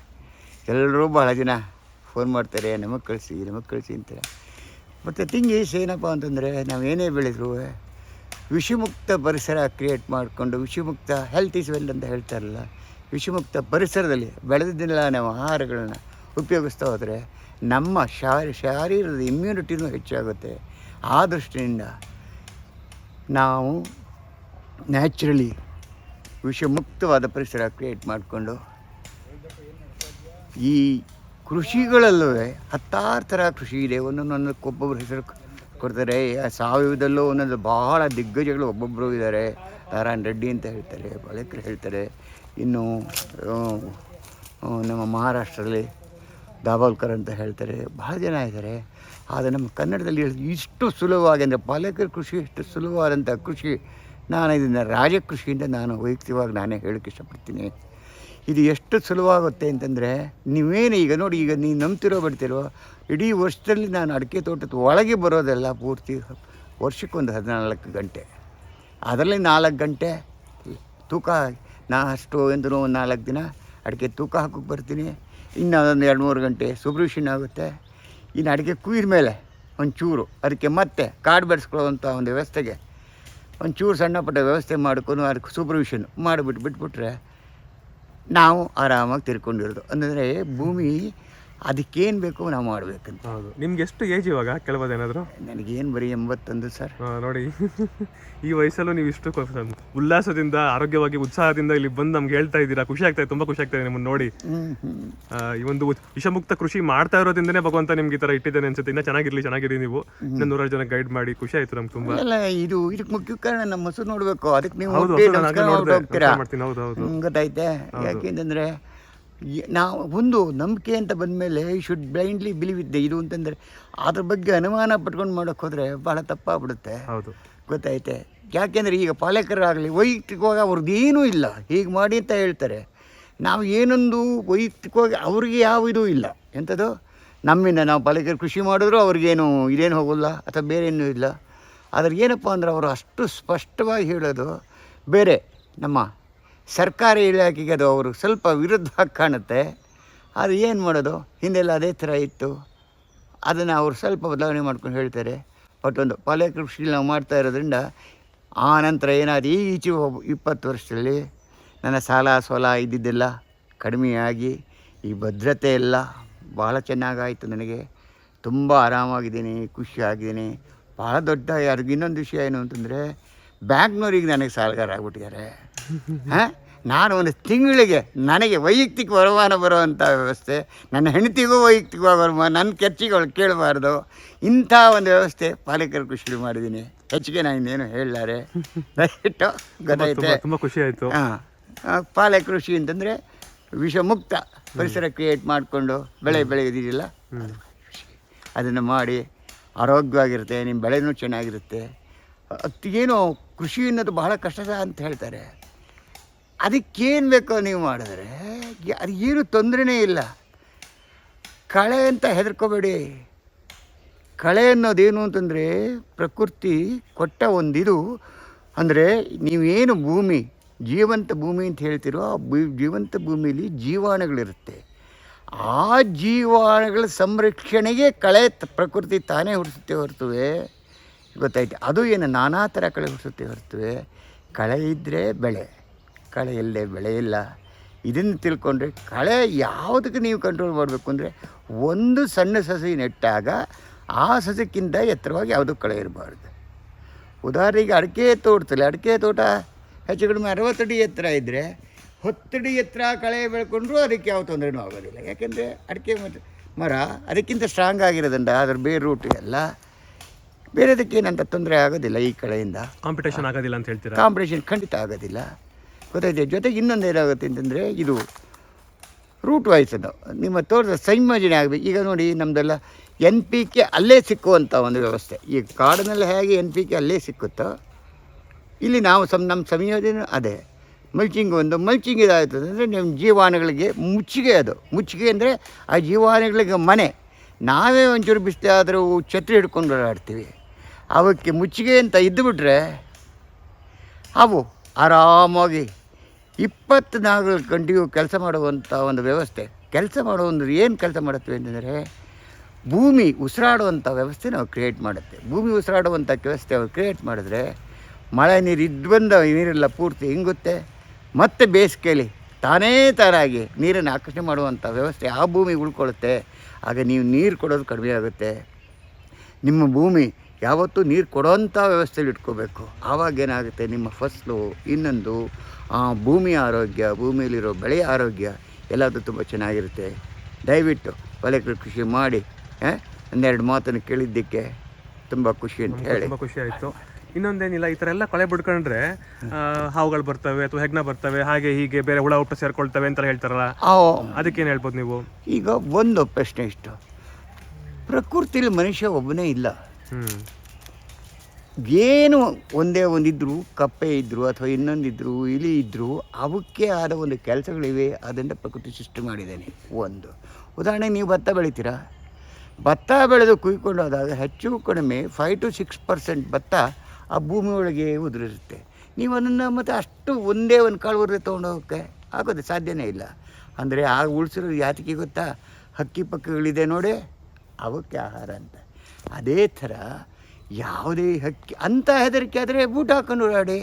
ಎಲ್ಲರೂ ಬಹಳ ಜನ ಫೋನ್ ಮಾಡ್ತಾರೆ, ನಮಗೆ ಕಳಿಸಿ ನಮಗೆ ಕಳಿಸಿ ಅಂತಾರೆ. ಮತ್ತು ತಿಂಗಿ ಏನಪ್ಪ ಅಂತಂದರೆ, ನಾವು ಏನೇ ಬೆಳೆದ್ರು ವಿಷಮುಕ್ತ ಪರಿಸರ ಕ್ರಿಯೇಟ್ ಮಾಡಿಕೊಂಡು, ವಿಷಮುಕ್ತ ಹೆಲ್ತ್ ಈಸ್ ವೆಲ್ ಅಂತ ಹೇಳ್ತಾರಲ್ಲ, ವಿಷಮುಕ್ತ ಪರಿಸರದಲ್ಲಿ ಬೆಳೆದಿದ್ದೆಲ್ಲ ನಾವು ಆಹಾರಗಳನ್ನ ಉಪಯೋಗಿಸ್ತಾ ಹೋದರೆ ನಮ್ಮ ಶಾರಿ ಶಾರೀರದ ಇಮ್ಯುನಿಟಿನೂ ಹೆಚ್ಚಾಗುತ್ತೆ. ಆ ದೃಷ್ಟಿಯಿಂದ ನಾವು ನ್ಯಾಚುರಲಿ ವಿಷಮುಕ್ತವಾದ ಪರಿಸರ ಕ್ರಿಯೇಟ್ ಮಾಡಿಕೊಂಡು ಈ ಕೃಷಿಗಳಲ್ಲೂ ಹತ್ತಾರು ಥರ ಕೃಷಿ ಇದೆ. ಒಂದೊಂದೊಂದು ಒಬ್ಬೊಬ್ಬರು ಹೆಸರು ಕೊಡ್ತಾರೆ. ಸಾವಯವದಲ್ಲೂ ಒಂದೊಂದು ಬಹಳ ದಿಗ್ಗಜಗಳು ಒಬ್ಬೊಬ್ಬರು ಇದ್ದಾರೆ. ನಾರಾಯಣ ರೆಡ್ಡಿ ಅಂತ ಹೇಳ್ತಾರೆ, ಬಳಕರು ಹೇಳ್ತಾರೆ. ಇನ್ನು ನಮ್ಮ ಮಹಾರಾಷ್ಟ್ರದಲ್ಲಿ ದಾಬೋಲ್ಕರ್ ಅಂತ ಹೇಳ್ತಾರೆ. ಭಾಳ ಜನ ಇದ್ದಾರೆ. ಆದರೆ ನಮ್ಮ ಕನ್ನಡದಲ್ಲಿ ಇಷ್ಟು ಸುಲಭವಾಗಿ ಅಂದರೆ ಪಾಲಕರ ಕೃಷಿ ಇಷ್ಟು ಸುಲಭವಾದಂಥ ಕೃಷಿ. ನಾನು ಇದನ್ನು ರಾಜಕೃಷಿಯಿಂದ ನಾನು ವೈಯಕ್ತಿಕವಾಗಿ ನಾನೇ ಹೇಳೋಕ್ಕೆ ಇಷ್ಟಪಡ್ತೀನಿ. ಇದು ಎಷ್ಟು ಸುಲಭ ಆಗುತ್ತೆ ಅಂತಂದರೆ ನೀವೇನು ಈಗ ನೋಡಿ, ಈಗ ನೀವು ನಂಬ್ತಿರೋ ಬಿಡ್ತಿರೋ ಇಡೀ ವರ್ಷದಲ್ಲಿ ನಾನು ಅಡಿಕೆ ತೋಟದ ಒಳಗೆ ಬರೋದೆಲ್ಲ ಪೂರ್ತಿ ವರ್ಷಕ್ಕೊಂದು ಹದಿನಾಲ್ಕು ಗಂಟೆ. ಅದರಲ್ಲಿ ನಾಲ್ಕು ಗಂಟೆ ತೂಕ, ನಾ ಅಷ್ಟು ಎಂದ್ರೂ ಒಂದು ನಾಲ್ಕು ದಿನ ಅಡಿಕೆ ತೂಕ ಹಾಕೋಕೆ ಬರ್ತೀನಿ. ಇನ್ನು ಅದೊಂದು ಎರಡು ಮೂರು ಗಂಟೆ ಸೂಪರ್ವಿಷನ್ ಆಗುತ್ತೆ. ಇನ್ನು ಅಡಿಕೆ ಕುಯ್ದ ಮೇಲೆ ಒಂಚೂರು, ಅದಕ್ಕೆ ಮತ್ತೆ ಕಾಡು ಬೆಳೆಸ್ಕೊಳ್ಳೋವಂಥ ಒಂದು ವ್ಯವಸ್ಥೆಗೆ ಒಂಚೂರು ಸಣ್ಣ ಪುಟ್ಟ ವ್ಯವಸ್ಥೆ ಮಾಡ್ಕೊಂಡು ಅದಕ್ಕೆ ಸೂಪರ್ವಿಷನ್ ಮಾಡಿಬಿಟ್ಟು ಬಿಟ್ಬಿಟ್ರೆ ನಾವು ಆರಾಮಾಗಿ ತಿರ್ಕೊಂಡಿರೋದು. ಅಂದರೆ ಭೂಮಿ ಅದಕ್ಕೇನು ಬೇಕು ನಾವು ಮಾಡ್ಬೇಕಂತ. ಹೌದು. ನಿಮ್ಗೆ ಎಷ್ಟು ಏಜ್ ಇವಾಗ? ಕೆಲವದೇನಾದ್ರು ನನಗೇನು ಬರೀ ಎಂಬತ್ತೊಂದು ಸರ್. ನೋಡಿ. ಈ ವಯಸ್ಸಲ್ಲೂ ನೀವು ಇಷ್ಟು ಕೊ- ಉಲ್ಲಾಸದಿಂದ ಆರೋಗ್ಯವಾಗಿ ಉತ್ಸಾಹದಿಂದ ಇಲ್ಲಿ ಬಂದು ನಮ್ಗೆ ಹೇಳ್ತಾ ಇದ್ದೀರಾ. ಖುಷಿ ಆಗ್ತಾ ಇದೆ ತುಂಬಾ ಖುಷಿ ಆಗ್ತಾ ಇದೆ ನಿಮ್ಮನ್ನ ನೋಡಿ. ಹ್ಞೂ ಹ್ಞೂ ಆ, ಈ ಒಂದು ವಿಷಮುಕ್ತ ಕೃಷಿ ಮಾಡ್ತಾ ಇರೋದ್ರಿಂದನೇ ಭಗವಂತ ನಿಮ್ಗೆ ಈ ತರ ಇಟ್ಟಿದ್ದಾನೆ ಅನ್ಸುತ್ತೆ. ಇನ್ನ ಚೆನ್ನಾಗಿರ್ಲಿ ಚೆನ್ನಾಗಿರಿ ನೀವು. ಇನ್ನ ನೂರಾರು ಜನ ಗೈಡ್ ಮಾಡಿ ಖುಷಿ ಆಯ್ತು ನಮ್ಗೆ ತುಂಬಾ. ಅಲ್ಲ ಇದು ಇದಕ್ಕೆ ಮುಖ್ಯ ಕಾರಣ ನಮ್ಮ ಹಸು ನೋಡಬೇಕು. ಅದಕ್ಕೆ ನೀವು ಹೌದು ಹೊಟ್ಟೆ ಹೌದು, ನಾನು ನಮಸ್ಕಾರ ಹಾಗೆ ನೋಡ್ದೆ, ಹೋಗ್ತೀರಾ? ನಮಸ್ಕಾರ ಮಾಡ್ತೀನಿ. ಹೌದು ಹೌದು. ಹ್ಮ್, ಗೊತ್ತೈತೆ ಯಾಕೆಂತಂದರೆ ನಾವು ಒಂದು ನಂಬಿಕೆ ಅಂತ ಬಂದಮೇಲೆ ಯು ಶುಡ್ ಬ್ಲೈಂಡ್ಲಿ ಬಿಲೀವ್ ಇದ್ದೆ. ಇದು ಅಂತಂದರೆ ಅದ್ರ ಬಗ್ಗೆ ಅನುಮಾನ ಪಟ್ಕೊಂಡು ಮಾಡೋಕ್ಕೆ ಹೋದರೆ ಭಾಳ ತಪ್ಪಾಗ್ಬಿಡುತ್ತೆ. ಹೌದು. ಗೊತ್ತಾಯ್ತೆ? ಯಾಕೆಂದರೆ ಈಗ ಪಾಲಕರಾಗಲಿ ವೈಯಕ್ತಿಕವಾಗಿ ಅವ್ರದ್ದು ಏನೂ ಇಲ್ಲ. ಹೀಗೆ ಮಾಡಿ ಅಂತ ಹೇಳ್ತಾರೆ. ನಾವು ಏನೊಂದು ವೈಯಕ್ತಿಕವಾಗಿ ಅವ್ರಿಗೆ ಯಾವ ಇದೂ ಇಲ್ಲ. ಎಂಥದ್ದು? ನಮ್ಮಿಂದ ನಾವು ಪಾಲಕರು ಕೃಷಿ ಮಾಡಿದ್ರು ಅವ್ರಿಗೇನು ಇದೇನು ಹೋಗೋಲ್ಲ ಅಥವಾ ಬೇರೆ ಏನೂ ಇಲ್ಲ. ಆದರೆ ಏನಪ್ಪ ಅಂದ್ರೆ ಅವರು ಅಷ್ಟು ಸ್ಪಷ್ಟವಾಗಿ ಹೇಳೋದು ಬೇರೆ. ನಮ್ಮ ಸರ್ಕಾರಿ ಇಲಾಖೆಗೆ ಅದು ಅವರು ಸ್ವಲ್ಪ ವಿರುದ್ಧವಾಗಿ ಕಾಣುತ್ತೆ. ಅದು ಏನು ಮಾಡೋದು? ಹಿಂದೆಲ್ಲ ಅದೇ ಥರ ಇತ್ತು. ಅದನ್ನು ಅವರು ಸ್ವಲ್ಪ ಬದಲಾವಣೆ ಮಾಡ್ಕೊಂಡು ಹೇಳ್ತಾರೆ. ಬಟ್ ಒಂದು ಕೃಷಿ ನಾವು ಮಾಡ್ತಾ ಇರೋದ್ರಿಂದ ಆ ನಂತರ ಏನಾದರೂ ಈ ಈಚೆ ಇಪ್ಪತ್ತು ವರ್ಷದಲ್ಲಿ ನನ್ನ ಸಾಲ ಸೋಲ ಇದ್ದಿದ್ದೆಲ್ಲ. ಕಡಿಮೆಯಾಗಿ ಈ ಭದ್ರತೆ ಎಲ್ಲ ಭಾಳ ಚೆನ್ನಾಗಾಯಿತು ನನಗೆ. ತುಂಬ ಆರಾಮಾಗಿದ್ದೀನಿ ಖುಷಿಯಾಗಿದ್ದೀನಿ ಭಾಳ ದೊಡ್ಡ ಯಾರಿಗೆ ಇನ್ನೊಂದು ವಿಷಯ ಏನು ಅಂತಂದರೆ ಬ್ಯಾಂಕ್ನವ್ರಿಗೆ ನನಗೆ ಸಾಲಗಾರ ಆಗ್ಬಿಟ್ಟಿದ್ದಾರೆ. ಹಾಂ? ನಾನು ಒಂದು ತಿಂಗಳಿಗೆ ನನಗೆ ವೈಯಕ್ತಿಕ ವರಮಾನ ಬರುವಂಥ ವ್ಯವಸ್ಥೆ ನನ್ನ ಹೆಂಡತಿಗೂ ವೈಯಕ್ತಿಕ ವರಮಾನ ನನ್ನ ಖರ್ಚಿಗೆ ಅವಳು ಕೇಳಬಾರ್ದು ಇಂಥ ಒಂದು ವ್ಯವಸ್ಥೆ ಪಾಲಕರು ಕೃಷಿ ಮಾಡಿದ್ದೀನಿ. ಹೆಚ್ಚಿಗೆ ನಾನು ಇನ್ನೇನು ಹೇಳಲಾರೆ. ದಯವಿಟ್ಟು ಗೊತ್ತಾಯ್ತು? ತುಂಬ ಖುಷಿ ಆಯಿತು. ಹಾಂ. ಪಾಲ ಕೃಷಿ ಅಂತಂದರೆ ವಿಷಮುಕ್ತ ಪರಿಸರ ಕ್ರಿಯೇಟ್ ಮಾಡಿಕೊಂಡು ಬೆಳೆ ಬೆಳೆಯೋದಿಲ್ಲ ಅದನ್ನು ಮಾಡಿ ಆರೋಗ್ಯವಾಗಿರುತ್ತೆ ನಿಮ್ಮ ಬೆಳೆನೂ ಚೆನ್ನಾಗಿರುತ್ತೆ. ಅತ್ತಿಗೇನು ಕೃಷಿ ಅನ್ನೋದು ಬಹಳ ಕಷ್ಟದ ಅಂತ ಹೇಳ್ತಾರೆ. ಅದಕ್ಕೇನು ಬೇಕೋ ನೀವು ಮಾಡಿದ್ರೆ ಅದು ಏನು ತೊಂದರೆನೇ ಇಲ್ಲ. ಕಳೆ ಅಂತ ಹೆದರ್ಕೋಬೇಡಿ. ಕಳೆ ಅನ್ನೋದೇನು ಅಂತಂದರೆ, ಪ್ರಕೃತಿ ಕೊಟ್ಟ ಒಂದಿದು. ಅಂದರೆ ನೀವೇನು ಭೂಮಿ, ಜೀವಂತ ಭೂಮಿ ಅಂತ ಹೇಳ್ತಿರೋ, ಆ ಜೀವಂತ ಭೂಮಿಲಿ ಜೀವಾಣುಗಳಿರುತ್ತೆ. ಆ ಜೀವಾಣುಗಳ ಸಂರಕ್ಷಣೆಗೆ ಕಳೆ ಪ್ರಕೃತಿ ತಾನೇ ಹುಟ್ಟಿಸುತ್ತೆ ಹೊರತುವೆ. ಗೊತ್ತಾಯ್ತು? ಅದು ಏನು ನಾನಾ ಥರ ಕಳೆ ಹುಟ್ಟಿಸುತ್ತೆ ಹೊರತುವೆ. ಕಳೆ ಇದ್ದರೆ ಬೆಳೆ. ಕಳೆ ಇಲ್ಲದೆ ಬೆಳೆ ಇಲ್ಲ. ಇದನ್ನು ತಿಳ್ಕೊಂಡ್ರೆ ಕಳೆ ಯಾವುದಕ್ಕೆ ನೀವು ಕಂಟ್ರೋಲ್ ಮಾಡಬೇಕು ಅಂದರೆ ಒಂದು ಸಣ್ಣ ಸಸಿ ನೆಟ್ಟಾಗ ಆ ಸಸಿಕ್ಕಿಂತ ಎತ್ತರವಾಗಿ ಯಾವುದೂ ಕಳೆ ಇರಬಾರ್ದು. ಉದಾಹರಣೆಗೆ ಅಡಿಕೆ ತೋಟದಲ್ಲಿ ಅಡಿಕೆ ತೋಟ ಹೆಚ್ಚು ಕಡಿಮೆ ಅರವತ್ತಡಿ ಎತ್ತರ ಇದ್ದರೆ ಹತ್ತಡಿ ಎತ್ತರ ಕಳೆ ಬೆಳ್ಕೊಂಡ್ರೂ ಅದಕ್ಕೆ ಯಾವ ತೊಂದರೆನೂ ಆಗೋದಿಲ್ಲ. ಯಾಕೆಂದರೆ ಅಡಿಕೆ ಮತ್ತು ಮರ ಅದಕ್ಕಿಂತ ಸ್ಟ್ರಾಂಗ್ ಆಗಿರೋದ್ರಿಂದ ಅದರ ಬೇರೆ ರೂಟ್ ಎಲ್ಲ ಬೇರೆದಕ್ಕೆ ಏನಂತ ತೊಂದರೆ ಆಗೋದಿಲ್ಲ ಈ ಕಡೆಯಿಂದ ಕಾಂಪಿಟೇಷನ್ ಆಗೋದಿಲ್ಲ ಅಂತ ಹೇಳ್ತೀರಾ? ಕಾಂಪಿಟೇಷನ್ ಖಂಡಿತ ಆಗೋದಿಲ್ಲ. ಗೊತ್ತಾಯ್ತು? ಜೊತೆಗೆ ಇನ್ನೊಂದು ಏನಾಗುತ್ತೆ ಅಂತಂದರೆ ಇದು ರೂಟ್ ವೈಸ್ ನಿಮ್ಮ ತೋಟದ ಸಂಯೋಜನೆ ಆಗಬೇಕು. ಈಗ ನೋಡಿ ನಮ್ಮದೆಲ್ಲ ಎನ್ ಪಿ ಕೆ ಅಲ್ಲೇ ಸಿಕ್ಕುವಂಥ ಒಂದು ವ್ಯವಸ್ಥೆ. ಈ ಕಾಡಿನಲ್ಲಿ ಹೇಗೆ ಎನ್ ಪಿ ಕೆ ಅಲ್ಲೇ ಸಿಕ್ಕುತ್ತೋ, ಇಲ್ಲಿ ನಾವು ಸಮ್ ನಮ್ಮ ಸಂಯೋಜನೆ ಅದೇ. ಮಲ್ಚಿಂಗ್ ಒಂದು ಮಲ್ಚಿಂಗ್ ಇದಾಯಿತು ಅಂದರೆ ನಿಮ್ಮ ಜೀವಾಣುಗಳಿಗೆ ಮುಚ್ಚಿಗೆ ಅದು. ಮುಚ್ಚಿಗೆ ಅಂದರೆ ಆ ಜೀವಾಣುಗಳಿಗೆ ಮನೆ. ನಾವೇ ಒಂಚೂರು ಬಿಸಿಲು ಆದರೂ ಛತ್ರಿ ಹಿಡ್ಕೊಂಡು ಓಡಾಡ್ತೀವಿ. ಅವಕ್ಕೆ ಮುಚ್ಚಿಗೆ ಅಂತ ಇದ್ದುಬಿಟ್ರೆ ಅವು ಆರಾಮಾಗಿ ಇಪ್ಪತ್ತು ನಾಲ್ಕು ಗಂಟೆಗೂ ಕೆಲಸ ಮಾಡುವಂಥ ಒಂದು ವ್ಯವಸ್ಥೆ. ಕೆಲಸ ಮಾಡೋ ಒಂದು ಏನು ಕೆಲಸ ಮಾಡುತ್ತೇವೆ ಅಂತಂದರೆ, ಭೂಮಿ ಉಸಿರಾಡುವಂಥ ವ್ಯವಸ್ಥೆ ನಾವು ಕ್ರಿಯೇಟ್ ಮಾಡುತ್ತೆ. ಭೂಮಿ ಉಸಿರಾಡುವಂಥ ವ್ಯವಸ್ಥೆ ಅವ್ರು ಕ್ರಿಯೇಟ್ ಮಾಡಿದ್ರೆ, ಮಳೆ ನೀರು ಇದ್ದು ಬಂದ ನೀರೆಲ್ಲ ಪೂರ್ತಿ ಹಿಂಗುತ್ತೆ ಮತ್ತೆ ಬೇಸಿಗೆಯಲ್ಲಿ ತಾನೇ ತಾನಾಗಿ ನೀರನ್ನು ಆಕರ್ಷಣೆ ಮಾಡುವಂಥ ವ್ಯವಸ್ಥೆ ಆ ಭೂಮಿ ಉಳ್ಕೊಳ್ಳುತ್ತೆ. ಆಗ ನೀವು ನೀರು ಕೊಡೋದು ಕಡಿಮೆ ಆಗುತ್ತೆ. ನಿಮ್ಮ ಭೂಮಿ ಯಾವತ್ತೂ ನೀರು ಕೊಡೋಂಥ ವ್ಯವಸ್ಥೆಯಲ್ಲಿ ಇಟ್ಕೋಬೇಕು. ಆವಾಗ ಏನಾಗುತ್ತೆ? ನಿಮ್ಮ ಫಸಲು ಇನ್ನೊಂದು ಆ, ಭೂಮಿಯ ಆರೋಗ್ಯ ಭೂಮಿಯಲ್ಲಿರೋ ಬೆಳೆಯ ಆರೋಗ್ಯ ಎಲ್ಲದೂ ತುಂಬ ಚೆನ್ನಾಗಿರುತ್ತೆ. ದಯವಿಟ್ಟು ಹೊಲ ಕೃಷಿ ಮಾಡಿ ಒಂದೆರಡು ಮಾತನ್ನು ಕೇಳಿದ್ದಕ್ಕೆ ತುಂಬ ಖುಷಿ ಅಂತ ಹೇಳಿ. ತುಂಬ ಖುಷಿ ಆಯಿತು. ಇನ್ನೊಂದೇನಿಲ್ಲ ಈ ಥರ ಎಲ್ಲ ಕೊಳೆ ಬಿಡ್ಕೊಂಡ್ರೆ ಹಾವುಗಳು ಬರ್ತವೆ ಅಥವಾ ಹೆಗ್ನ ಬರ್ತವೆ ಹಾಗೆ ಹೀಗೆ ಬೇರೆ ಹುಳ ಹುಟ್ಟು ಸೇರ್ಕೊಳ್ತವೆ ಅಂತ ಹೇಳ್ತಾರಲ್ಲ ಅದಕ್ಕೇನು ಹೇಳ್ಬೋದು ನೀವು? ಈಗ ಒಂದು ಪ್ರಶ್ನೆ ಇಷ್ಟು. ಪ್ರಕೃತಿಲಿ ಮನುಷ್ಯ ಒಬ್ಬನೇ ಇಲ್ಲ. ಹ್ಞೂ ಏನು ಒಂದೇ ಒಂದಿದ್ರು, ಕಪ್ಪೆ ಇದ್ದರು ಅಥವಾ ಇನ್ನೊಂದಿದ್ರು, ಇಲಿ ಇದ್ದರು ಅವಕ್ಕೆ ಆದ ಒಂದು ಕೆಲಸಗಳಿವೆ ಅದನ್ನು ಪ್ರಕೃತಿ ಸೃಷ್ಟಿ ಮಾಡಿದ್ದೇನೆ. ಒಂದು. ಉದಾಹರಣೆಗೆ ನೀವು ಭತ್ತ ಬೆಳಿತೀರಾ? ಭತ್ತ ಬೆಳೆದು ಕುಯ್ಕೊಂಡು ಹೋದಾಗ ಹೆಚ್ಚು ಕಡಿಮೆ ಫೈವ್ ಟು ಸಿಕ್ಸ್ ಪರ್ಸೆಂಟ್ ಭತ್ತ ಆ ಭೂಮಿ ಒಳಗೆ ಉದುರಿರುತ್ತೆ. ನೀವು ಅದನ್ನು ಮತ್ತು ಅಷ್ಟು ಒಂದೇ ಒಂದು ಕಾಳು ಉರಿದ್ರೆ ತೊಗೊಂಡು ಹೋಗೋಕ್ಕೆ ಆಗೋದು ಸಾಧ್ಯನೇ ಇಲ್ಲ. ಅಂದರೆ ಆ ಉಳಿಸಿರೋದು ಯಾತಕ್ಕೆ ಗೊತ್ತಾ? ಹಕ್ಕಿ ಪಕ್ಕಗಳಿದೆ ನೋಡಿ, ಅವಕ್ಕೆ ಆಹಾರ ಅಂತ. ಅದೇ ಥರ ಯಾವುದೇ ಹಕ್ಕಿ ಅಂಥ ಹೆದರಿಕೆ ಆದರೆ ಬೂಟ್ ಹಾಕೊಂಡು ಓಡಾಡಿ.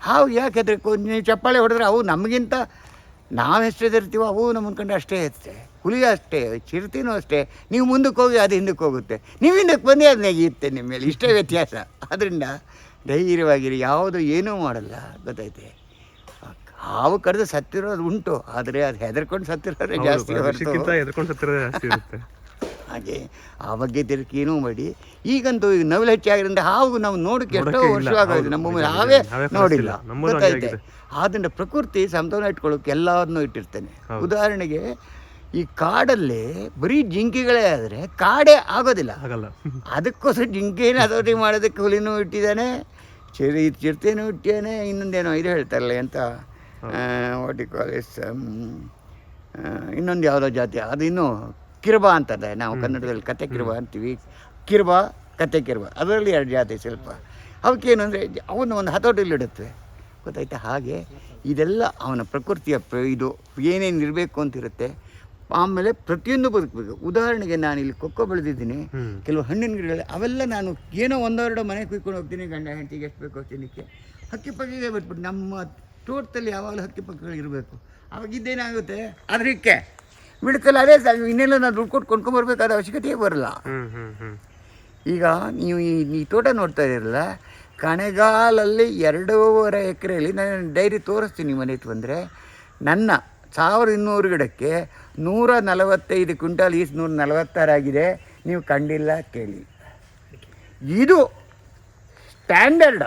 ಹಾವು ಯಾಕೆ ಹೆದರಿಕೆ ನೀವು ಚಪ್ಪಾಳೆ ಹೊಡೆದ್ರೆ ಅವು ನಮಗಿಂತ ನಾವು ಎಷ್ಟು ಹೆದರ್ತೀವೋ ಅವು ನಮ್ಮನ್ನು ಕಂಡು ಅಷ್ಟೇ ಹೆದರ್ತೆ ಹುಲಿ ಅಷ್ಟೇ ಚಿರತೆನೂ ಅಷ್ಟೇ. ನೀವು ಮುಂದಕ್ಕೆ ಹೋಗಿ ಅದು ಹಿಂದಕ್ಕೆ ಹೋಗುತ್ತೆ. ನೀವು ಹಿಂದಕ್ಕೆ ಬಂದು ಅದು ನೆಗೆಯುತ್ತೆ ನಿಮ್ಮ ಮೇಲೆ. ಇಷ್ಟೇ ವ್ಯತ್ಯಾಸ. ಅದರಿಂದ ಧೈರ್ಯವಾಗಿರಿ. ಯಾವುದು ಏನೂ ಮಾಡಲ್ಲ. ಗೊತ್ತೈತೆ ಹಾವು ಕರೆದು ಸತ್ತಿರೋದು ಉಂಟು. ಆದರೆ ಅದು ಹೆದರ್ಕೊಂಡು ಸತ್ತಿರೋದೇ ಜಾಸ್ತಿ ಹಾಗೆ ಆ ಬಗ್ಗೆ ತಿರುಕೇನೂ ಏನೂ ಮಾಡಿ. ಈಗಂತೂ ಈಗ ನವಿಲು ಹೆಚ್ಚಾಗಿರೋದ್ರಿಂದ ಹಾವು ನಾವು ನೋಡಕ್ಕೆ ಎಷ್ಟೋ ನೋಡಕ್ಕೆ ವರ್ಷ ಆಗೋದು ನಮ್ಮ ಮೇಲೆ ನಾವೇ ನೋಡಿಲ್ಲ. ಗೊತ್ತಾಯ್ತೆ. ಆದ್ದರಿಂದ ಪ್ರಕೃತಿ ಸಮತೋಲನ ಇಟ್ಕೊಳ್ಳೋಕೆ ಎಲ್ಲವನ್ನೂ ಇಟ್ಟಿರ್ತೇನೆ. ಉದಾಹರಣೆಗೆ ಈ ಕಾಡಲ್ಲಿ ಬರೀ ಜಿಂಕೆಗಳೇ ಆದರೆ ಕಾಡೇ ಆಗೋದಿಲ್ಲ. ಅದಕ್ಕೋಸ್ಕರ ಜಿಂಕೆನ ಅದೋಟಿ ಮಾಡೋದಕ್ಕೆ ಹುಲಿನೂ ಇಟ್ಟಿದ್ದಾನೆ ಚಿರಿ ಚಿರತೆನೂ ಇಟ್ಟಿದ್ದಾನೆ ಇನ್ನೊಂದೇನೋ ಇದು ಹೇಳ್ತಾರಲ್ಲ ಅಂತ ಓಟಿ ಕಾಲೇಜ್ ಇನ್ನೊಂದು ಯಾವುದೋ ಜಾತಿ ಅದು ಇನ್ನೂ ಕಿರ್ಬಾ ಅಂತದೆ ನಾವು ಕನ್ನಡದಲ್ಲಿ ಕತೆ ಕಿರ್ಬ ಅಂತೀವಿ. ಕಿರ್ಬ ಕತೆ ಕಿರ್ಬ ಅದರಲ್ಲಿ ಎರಡು ಜಾತಿ ಸ್ವಲ್ಪ ಅವಕ್ಕೇನು ಅಂದರೆ ಅವನು ಒಂದು ಹತೋಟಿಯಲ್ಲಿ ಇಡುತ್ತೆ. ಗೊತ್ತಾಯ್ತಾ? ಹಾಗೆ ಇದೆಲ್ಲ ಅವನ ಪ್ರಕೃತಿಯ ಪ್ರ ಇದು ಏನೇನು ಇರಬೇಕು ಅಂತಿರುತ್ತೆ ಆಮೇಲೆ ಪ್ರತಿಯೊಂದು ಬದುಕಬೇಕು. ಉದಾಹರಣೆಗೆ ನಾನು ಇಲ್ಲಿ ಕೊಕ್ಕೋ ಬೆಳೆದಿದ್ದೀನಿ. ಕೆಲವು ಹಣ್ಣಿನ ಗಿಡಗಳು ಅವೆಲ್ಲ ನಾನು ಏನೋ ಒಂದೆರಡು ಮನೆ ಕುಯ್ಕೊಂಡು ಹೋಗ್ತೀನಿ ಗಂಡ ಹೆಂಡತಿಗೆ ಎಷ್ಟು ಬೇಕು ತಿನ್ನಕ್ಕೆ ಹಕ್ಕಿ ಪಕ್ಕಿಗೆ ಬಿಟ್ಬಿಟ್ಟು ನಮ್ಮ ತೋಟದಲ್ಲಿ ಯಾವಾಗಲೂ ಹಕ್ಕಿ ಪಕ್ಕಗಳು ಇರಬೇಕು. ಅವಾಗ ಇದ್ದೇನಾಗುತ್ತೆ ಅದಕ್ಕೆ ಬಿಡ್ತಲ್ಲ ಅದೇ ಇನ್ನೆಲ್ಲ ನಾನು ದುಡ್ಡು ಕೊಟ್ಟು ಕೊಂಡ್ಕೊಂಬರ್ಬೇಕಾದ ಅವಶ್ಯಕತೆಯೇ ಬರಲ್ಲ. ಈಗ ನೀವು ಈ ನೀ ತೋಟ ನೋಡ್ತಾ ಇರಲ್ಲ ಕಣೆಗಾಲಲ್ಲಿ ಎರಡೂವರೆ ಎಕರೆಯಲ್ಲಿ ನಾನು ಡೈರಿ ತೋರಿಸ್ತೀನಿ ಮನೆ ಬಂದರೆ ನನ್ನ ಸಾವಿರದ ಇನ್ನೂರು ಗಿಡಕ್ಕೆ ನೂರ ನಲವತ್ತೈದು ಕ್ವಿಂಟಾಲ್ ಈಸ್ ನೂರ ನಲವತ್ತಾರಾಗಿದೆ ನೀವು ಕಂಡಿಲ್ಲ ಕೇಳಿ. ಇದು ಸ್ಟ್ಯಾಂಡರ್ಡ್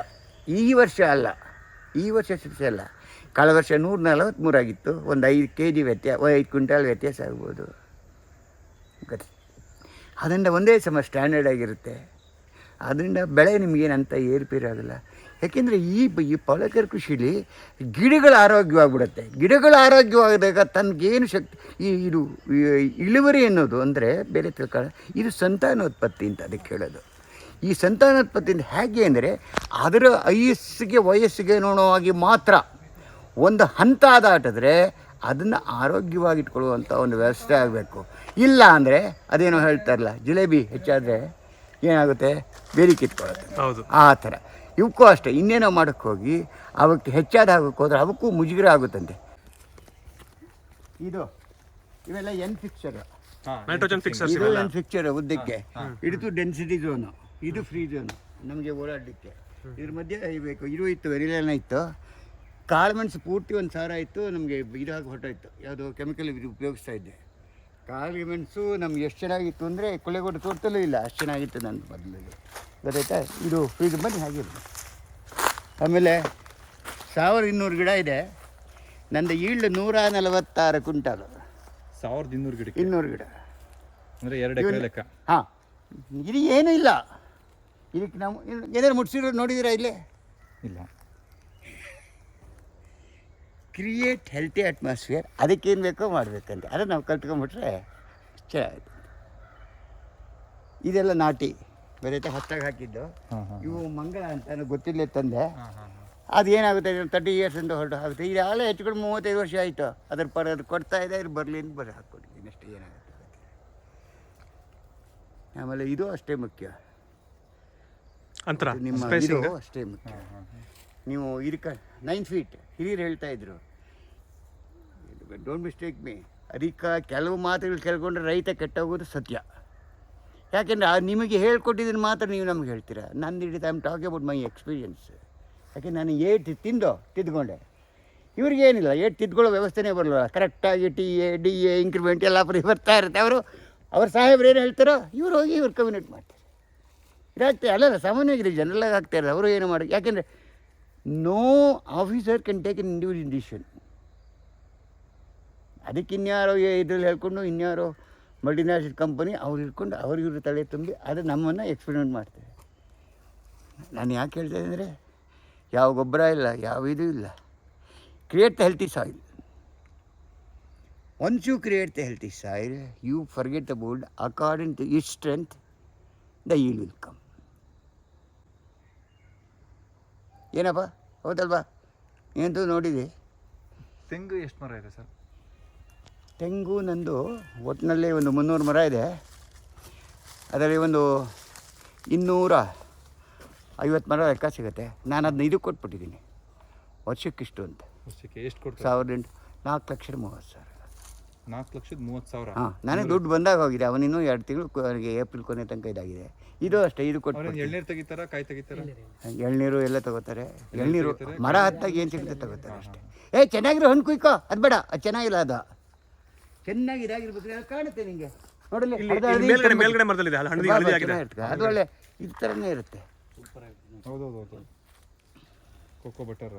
ಈ ವರ್ಷ ಅಲ್ಲ ಈ ವರ್ಷ ಶಿಕ್ಷೆ ಅಲ್ಲ. ಕಳೆದ ವರ್ಷ ನೂರ ನಲವತ್ತ್ಮೂರಾಗಿತ್ತು ಒಂದು ಐದು ಕೆ ಜಿ ವ್ಯತ್ಯಾಸ ಐದು ಕ್ವಿಂಟಾಲ್ ವ್ಯತ್ಯಾಸ ಆಗ್ಬೋದು. ಅದರಿಂದ ಒಂದೇ ಸಮ ಸ್ಟ್ಯಾಂಡರ್ಡ್ ಆಗಿರುತ್ತೆ. ಅದರಿಂದ ಬೆಳೆ ನಿಮಗೇನಂತ ಏರುಪೇರಾಗಲ್ಲ. ಯಾಕೆಂದರೆ ಈ ಈ ಪಳಕರ ಕೃಷಿಲಿ ಗಿಡಗಳ ಆರೋಗ್ಯವಾಗಿಬಿಡುತ್ತೆ. ಗಿಡಗಳು ಆರೋಗ್ಯವಾದಾಗ ತನಗೇನು ಶಕ್ತಿ, ಈ, ಇದು ಇಳುವರಿ ಅನ್ನೋದು ಅಂದರೆ ಬೇರೆ ತಿಳ್ಕೊಳ್ಳ ಇದು ಸಂತಾನೋತ್ಪತ್ತಿ ಅಂತ ಅದಕ್ಕೆ ಹೇಳೋದು. ಈ ಸಂತಾನೋತ್ಪತ್ತಿಯಿಂದ ಹೇಗೆ ಅಂದರೆ ಅದರ ಐಯಸ್ಸಿಗೆ ವಯಸ್ಸಿಗೆ ನೋಡುವಾಗಿ ಮಾತ್ರ ಒಂದು ಹಂತ ದಾಟಿದ್ರೆ ಅದನ್ನು ಆರೋಗ್ಯವಾಗಿ ಇಟ್ಕೊಳ್ಳುವಂಥ ಒಂದು ವ್ಯವಸ್ಥೆ ಆಗಬೇಕು. ಇಲ್ಲ ಅಂದರೆ ಅದೇನೋ ಹೇಳ್ತಾರಲ್ಲ ಜಿಲೇಬಿ ಹೆಚ್ಚಾದರೆ ಏನಾಗುತ್ತೆ? ಬೇರಿಕೆ ಇಟ್ಕೊಳ್ಳುತ್ತೆ ಹೌದು. ಆ ಥರ. ಇವಕ್ಕೂ ಅಷ್ಟೇ ಇನ್ನೇನೋ ಮಾಡೋಕ್ಕೆ ಹೋಗಿ ಅವಕ್ಕೆ ಹೆಚ್ಚಾದ ಆಗಕ್ಕೆ ಹೋದ್ರೆ ಅವಕ್ಕೂ ಮುಜುಗರ ಆಗುತ್ತಂತೆ. ಇದು ಇವೆಲ್ಲ ಎನ್ ಫಿಕ್ಸರ್ ನೈಟ್ರೋಜನ್ ಫಿಕ್ಸರ್ ಇದು ಎನ್ ಫಿಕ್ಚರ್ ಉದ್ದಕ್ಕೆ. ಇಡಿತು ಡೆನ್ಸಿಟಿ ಝೋನು ಇದು ಫ್ರೀ ಝೋನು ನಮಗೆ ಓಡಾಡಲಿಕ್ಕೆ. ಇದ್ರ ಮಧ್ಯೆ ಇರಬೇಕು. ಇದು ಇತ್ತು ವೆರಿಲೇನ ಇತ್ತು. ಕಾಳುಮೆಣಸು ಪೂರ್ತಿ ಒಂದು ಸಾವಿರ ಆಯಿತು ನಮಗೆ ಇದಾಗಿ ಹೊರಟೋಯ್ತು. ಯಾವುದೋ ಕೆಮಿಕಲ್ ಇದು ಉಪಯೋಗಿಸ್ತಾ ಇದ್ದೆ. ಕಾಳು ಮೆಣಸು ನಮ್ಗೆ ಎಷ್ಟು ಚೆನ್ನಾಗಿತ್ತು ಅಂದರೆ ಕೊಳ್ಳೆಗೋಡು ತೋಟದಲ್ಲೂ ಇಲ್ಲ ಅಷ್ಟು ಚೆನ್ನಾಗಿತ್ತು ನನ್ನ ಬದಲಿಗೆ ಗೊತ್ತಾಯ್ತಾ? ಇದು ಫ್ರೀಜ್ ಬನ್ನಿ ಹಾಗೆ ಆಮೇಲೆ ಸಾವಿರದ ಇನ್ನೂರು ಗಿಡ ಇದೆ. ನಂದು ಈಲ್ಡ್ ನೂರ ನಲವತ್ತಾರು ಕ್ವಿಂಟಾಲು. ಸಾವಿರದ ಇನ್ನೂರು ಗಿಡ ಇನ್ನೂರು ಗಿಡ. ಅಂದರೆ ಎರಡು ಎಕರೆ ಲೆಕ್ಕ? ಹಾಂ. ಇದು ಏನೂ ಇಲ್ಲ. ಇದಕ್ಕೆ ನಾವು ಏನಾದ್ರು ಮುಟ್ಸಿರೋ ನೋಡಿದ್ದೀರಾ ಇಲ್ಲೇ? ಇಲ್ಲ. ಕ್ರಿಯೇಟ್ ಹೆಲ್ತಿ ಅಟ್ಮಾಸ್ಫಿಯರ್ ಅದಕ್ಕೇನು ಬೇಕೋ ಮಾಡಬೇಕಂತೆ. ಅದೇ ನಾವು ಕಲ್ತ್ಕೊಂಬಿಟ್ರೆ ಚೆನ್ನಾಗಿ ಇದೆಲ್ಲ ನಾಟಿ. ಬೇರೆ ಹೊತ್ತಾಗಿ ಹಾಕಿದ್ದು. ಇವು ಮಂಗಳ ಅಂತ ಗೊತ್ತಿಲ್ಲ ತಂದೆ. ಅದು ಏನಾಗುತ್ತೆ ತರ್ಟಿ ಇಯರ್ಸ್ ಅಂತ ಹೊರಟು. ಆಗುತ್ತೆ. ಇದು ಆಳೆ ಹೆಚ್ಚು ಮೂವತ್ತೈದು ವರ್ಷ ಆಯಿತು. ಅದ್ರ ಪರ ಅದು ಕೊಡ್ತಾ ಇದೆ ಇದು ಬರಲಿ ಅಂತ ಬರೀ ಹಾಕ್ಕೊಡಿ ನೆಕ್ಸ್ಟ್ ಏನಾಗುತ್ತೆ. ಆಮೇಲೆ ಇದು ಅಷ್ಟೇ ಮುಖ್ಯ. ಅಂತರ ನಿಮ್ಮ ಅಷ್ಟೇ ಮುಖ್ಯ. ನೀವು ಇದಕ್ಕೆ ನೈನ್ ಫೀಟ್ ಹಿರಿಯರು ಹೇಳ್ತಾ ಇದ್ರು. ಡೋಂಟ್ ಮಿಸ್ಟೇಕ್ ಮೀ ಅದಕ್ಕೆ ಕೆಲವು ಮಾತುಗಳು ಕೇಳ್ಕೊಂಡ್ರೆ ರೈತ ಕೆಟ್ಟೋಗೋದು ಸತ್ಯ. ಯಾಕೆಂದರೆ ನಿಮಗೆ ಹೇಳ್ಕೊಟ್ಟಿದ್ದನ್ನು ಮಾತ್ರ ನೀವು ನಮ್ಗೆ ಹೇಳ್ತೀರಾ? ನಂದು it I am talk about my experience ಯಾಕೆ ನಾನು ಏಟ್ ತಿಂದೋ ತಿದ್ಕೊಂಡೆ ಇವ್ರಿಗೇನಿಲ್ಲ ಏಟ್ ತಿದ್ಕೊಳ್ಳೋ ವ್ಯವಸ್ಥೆನೇ ಬರಲ್ಲ. ಕರೆಕ್ಟಾಗಿ T A, D A increment ಎಲ್ಲ ಫ್ರೀ ಬರ್ತಾ ಇರುತ್ತೆ. ಅವರು, ಅವ್ರ ಸಾಹೇಬ್ರು ಏನು ಹೇಳ್ತಾರೋ, ಇವ್ರು ಹೋಗಿ ಇವ್ರು ಕಮ್ಯುನಿಟ್ ಮಾಡ್ತಾರೆ. ಇದಾಗ್ತದೆ ಅಲ್ಲಲ್ಲ ಸಾಮಾನ್ಯವಾಗಿ ಜನರಲ್ಲಾಗಿ ಆಗ್ತಾ ಇರೋದು. ಅವರು ಏನು ಮಾಡಿ, ಯಾಕೆಂದರೆ no officer can take in individual decision ಅದಕ್ಕೆ ಇನ್ಯಾರೋ ಇದ್ರಲ್ಲಿ ಹೇಳ್ಕೊಂಡು ಇನ್ಯಾರೋ ಮಲ್ಟಿನ್ಯಾಷನಲ್ ಕಂಪನಿ ಅವ್ರು ಇಟ್ಕೊಂಡು ಇವ್ರ ತಲೆ ತುಂಬಿ ಅದು ನಮ್ಮನ್ನು ಎಕ್ಸ್ಪೆರಿಮೆಂಟ್ ಮಾಡ್ತಾರೆ ನಾನು ಯಾಕೆ ಹೇಳ್ತೇನೆ ಅಂದರೆ, ಯಾವ ಗೊಬ್ಬರ ಇಲ್ಲ, ಯಾವ ಇದು ಇಲ್ಲ. Create the healthy soil once you create the healthy soil you forget bold according to it strength the yield will come ಏನಪ್ಪ? ಹೌದಲ್ವಾ? ಏನಂತೂ ನೋಡಿದೆ. ತೆಂಗು ಎಷ್ಟು ಮರ ಇದೆ ಸರ್? ತೆಂಗು ನಂದು ಒಟ್ಟಿನಲ್ಲಿ ಒಂದು ಮುನ್ನೂರು ಮರ ಇದೆ. ಅದರಲ್ಲಿ ಒಂದು ಇನ್ನೂರ ಐವತ್ತು ಮರ ಲೆಕ್ಕ ಸಿಗುತ್ತೆ. ನಾನು ಅದನ್ನ ಇದಕ್ಕೆ ಕೊಟ್ಬಿಟ್ಟಿದ್ದೀನಿ. ವರ್ಷಕ್ಕಿಷ್ಟು ಅಂತ. ವರ್ಷಕ್ಕೆ ಎಷ್ಟು ಕೊಟ್ಟು ಸಾವಿರದ ಎಂಟು ನಾಲ್ಕು ಲಕ್ಷದ ಮೂವತ್ತು ಸಾವಿರ. ನಾಲ್ಕು ಲಕ್ಷದ ಮೂವತ್ತು ಸಾವಿರ? ಹಾಂ ನನಗೆ ದುಡ್ಡು ಬಂದಾಗ ಹೋಗಿದೆ. ಅವನಿನ್ನೂ ಎರಡು ತಿಂಗಳು ಅವನಿಗೆ ಏಪ್ರಿಲ್ ಕೊನೆ ತನಕ ಇದಾಗಿದೆ. ಇದು ಅಷ್ಟೇ ಇದು ಕೊಟ್ಟು ಎಳ್ನೀರು ತೆಗಿತಾರ ಕಾಯಿ ತೆಗಿತಾರ? ಎಳ್ನೀರು ಎಲ್ಲ ತಗೋತಾರೆ. ಎಳ್ನೀರು ಮರ ಹತ್ತಾಗ ಏನು ಸಿಗುತ್ತೆ ತಗೋತಾರೆ ಅಷ್ಟೇ. ಏ ಚೆನ್ನಾಗಿರೋ ಹಣ್ಣು ಕುಯ್ಕೋ. ಅದು ಬೇಡ ಅದು ಚೆನ್ನಾಗಿಲ್ಲ ಅದು. ಚೆನ್ನಾಗಿ ಇದಾಗಿರ್ಬೇಕು ಕಾಣುತ್ತೆ ನಿಮಗೆ ನೋಡಲಿ ಮೇಲ್ಗಡೆ ಮೇಲ್ಗಡೆ ಮರದಲ್ಲಿದೆ ಹಳದಿ ಹಳದಿ ಹಳದಿ ಆಗಿದೆ ಅದು ಒಳ್ಳೆ ಇದು ಥರನೇ ಇರುತ್ತೆ ಹೌದು ಕೋಕೋ ಬಟರ್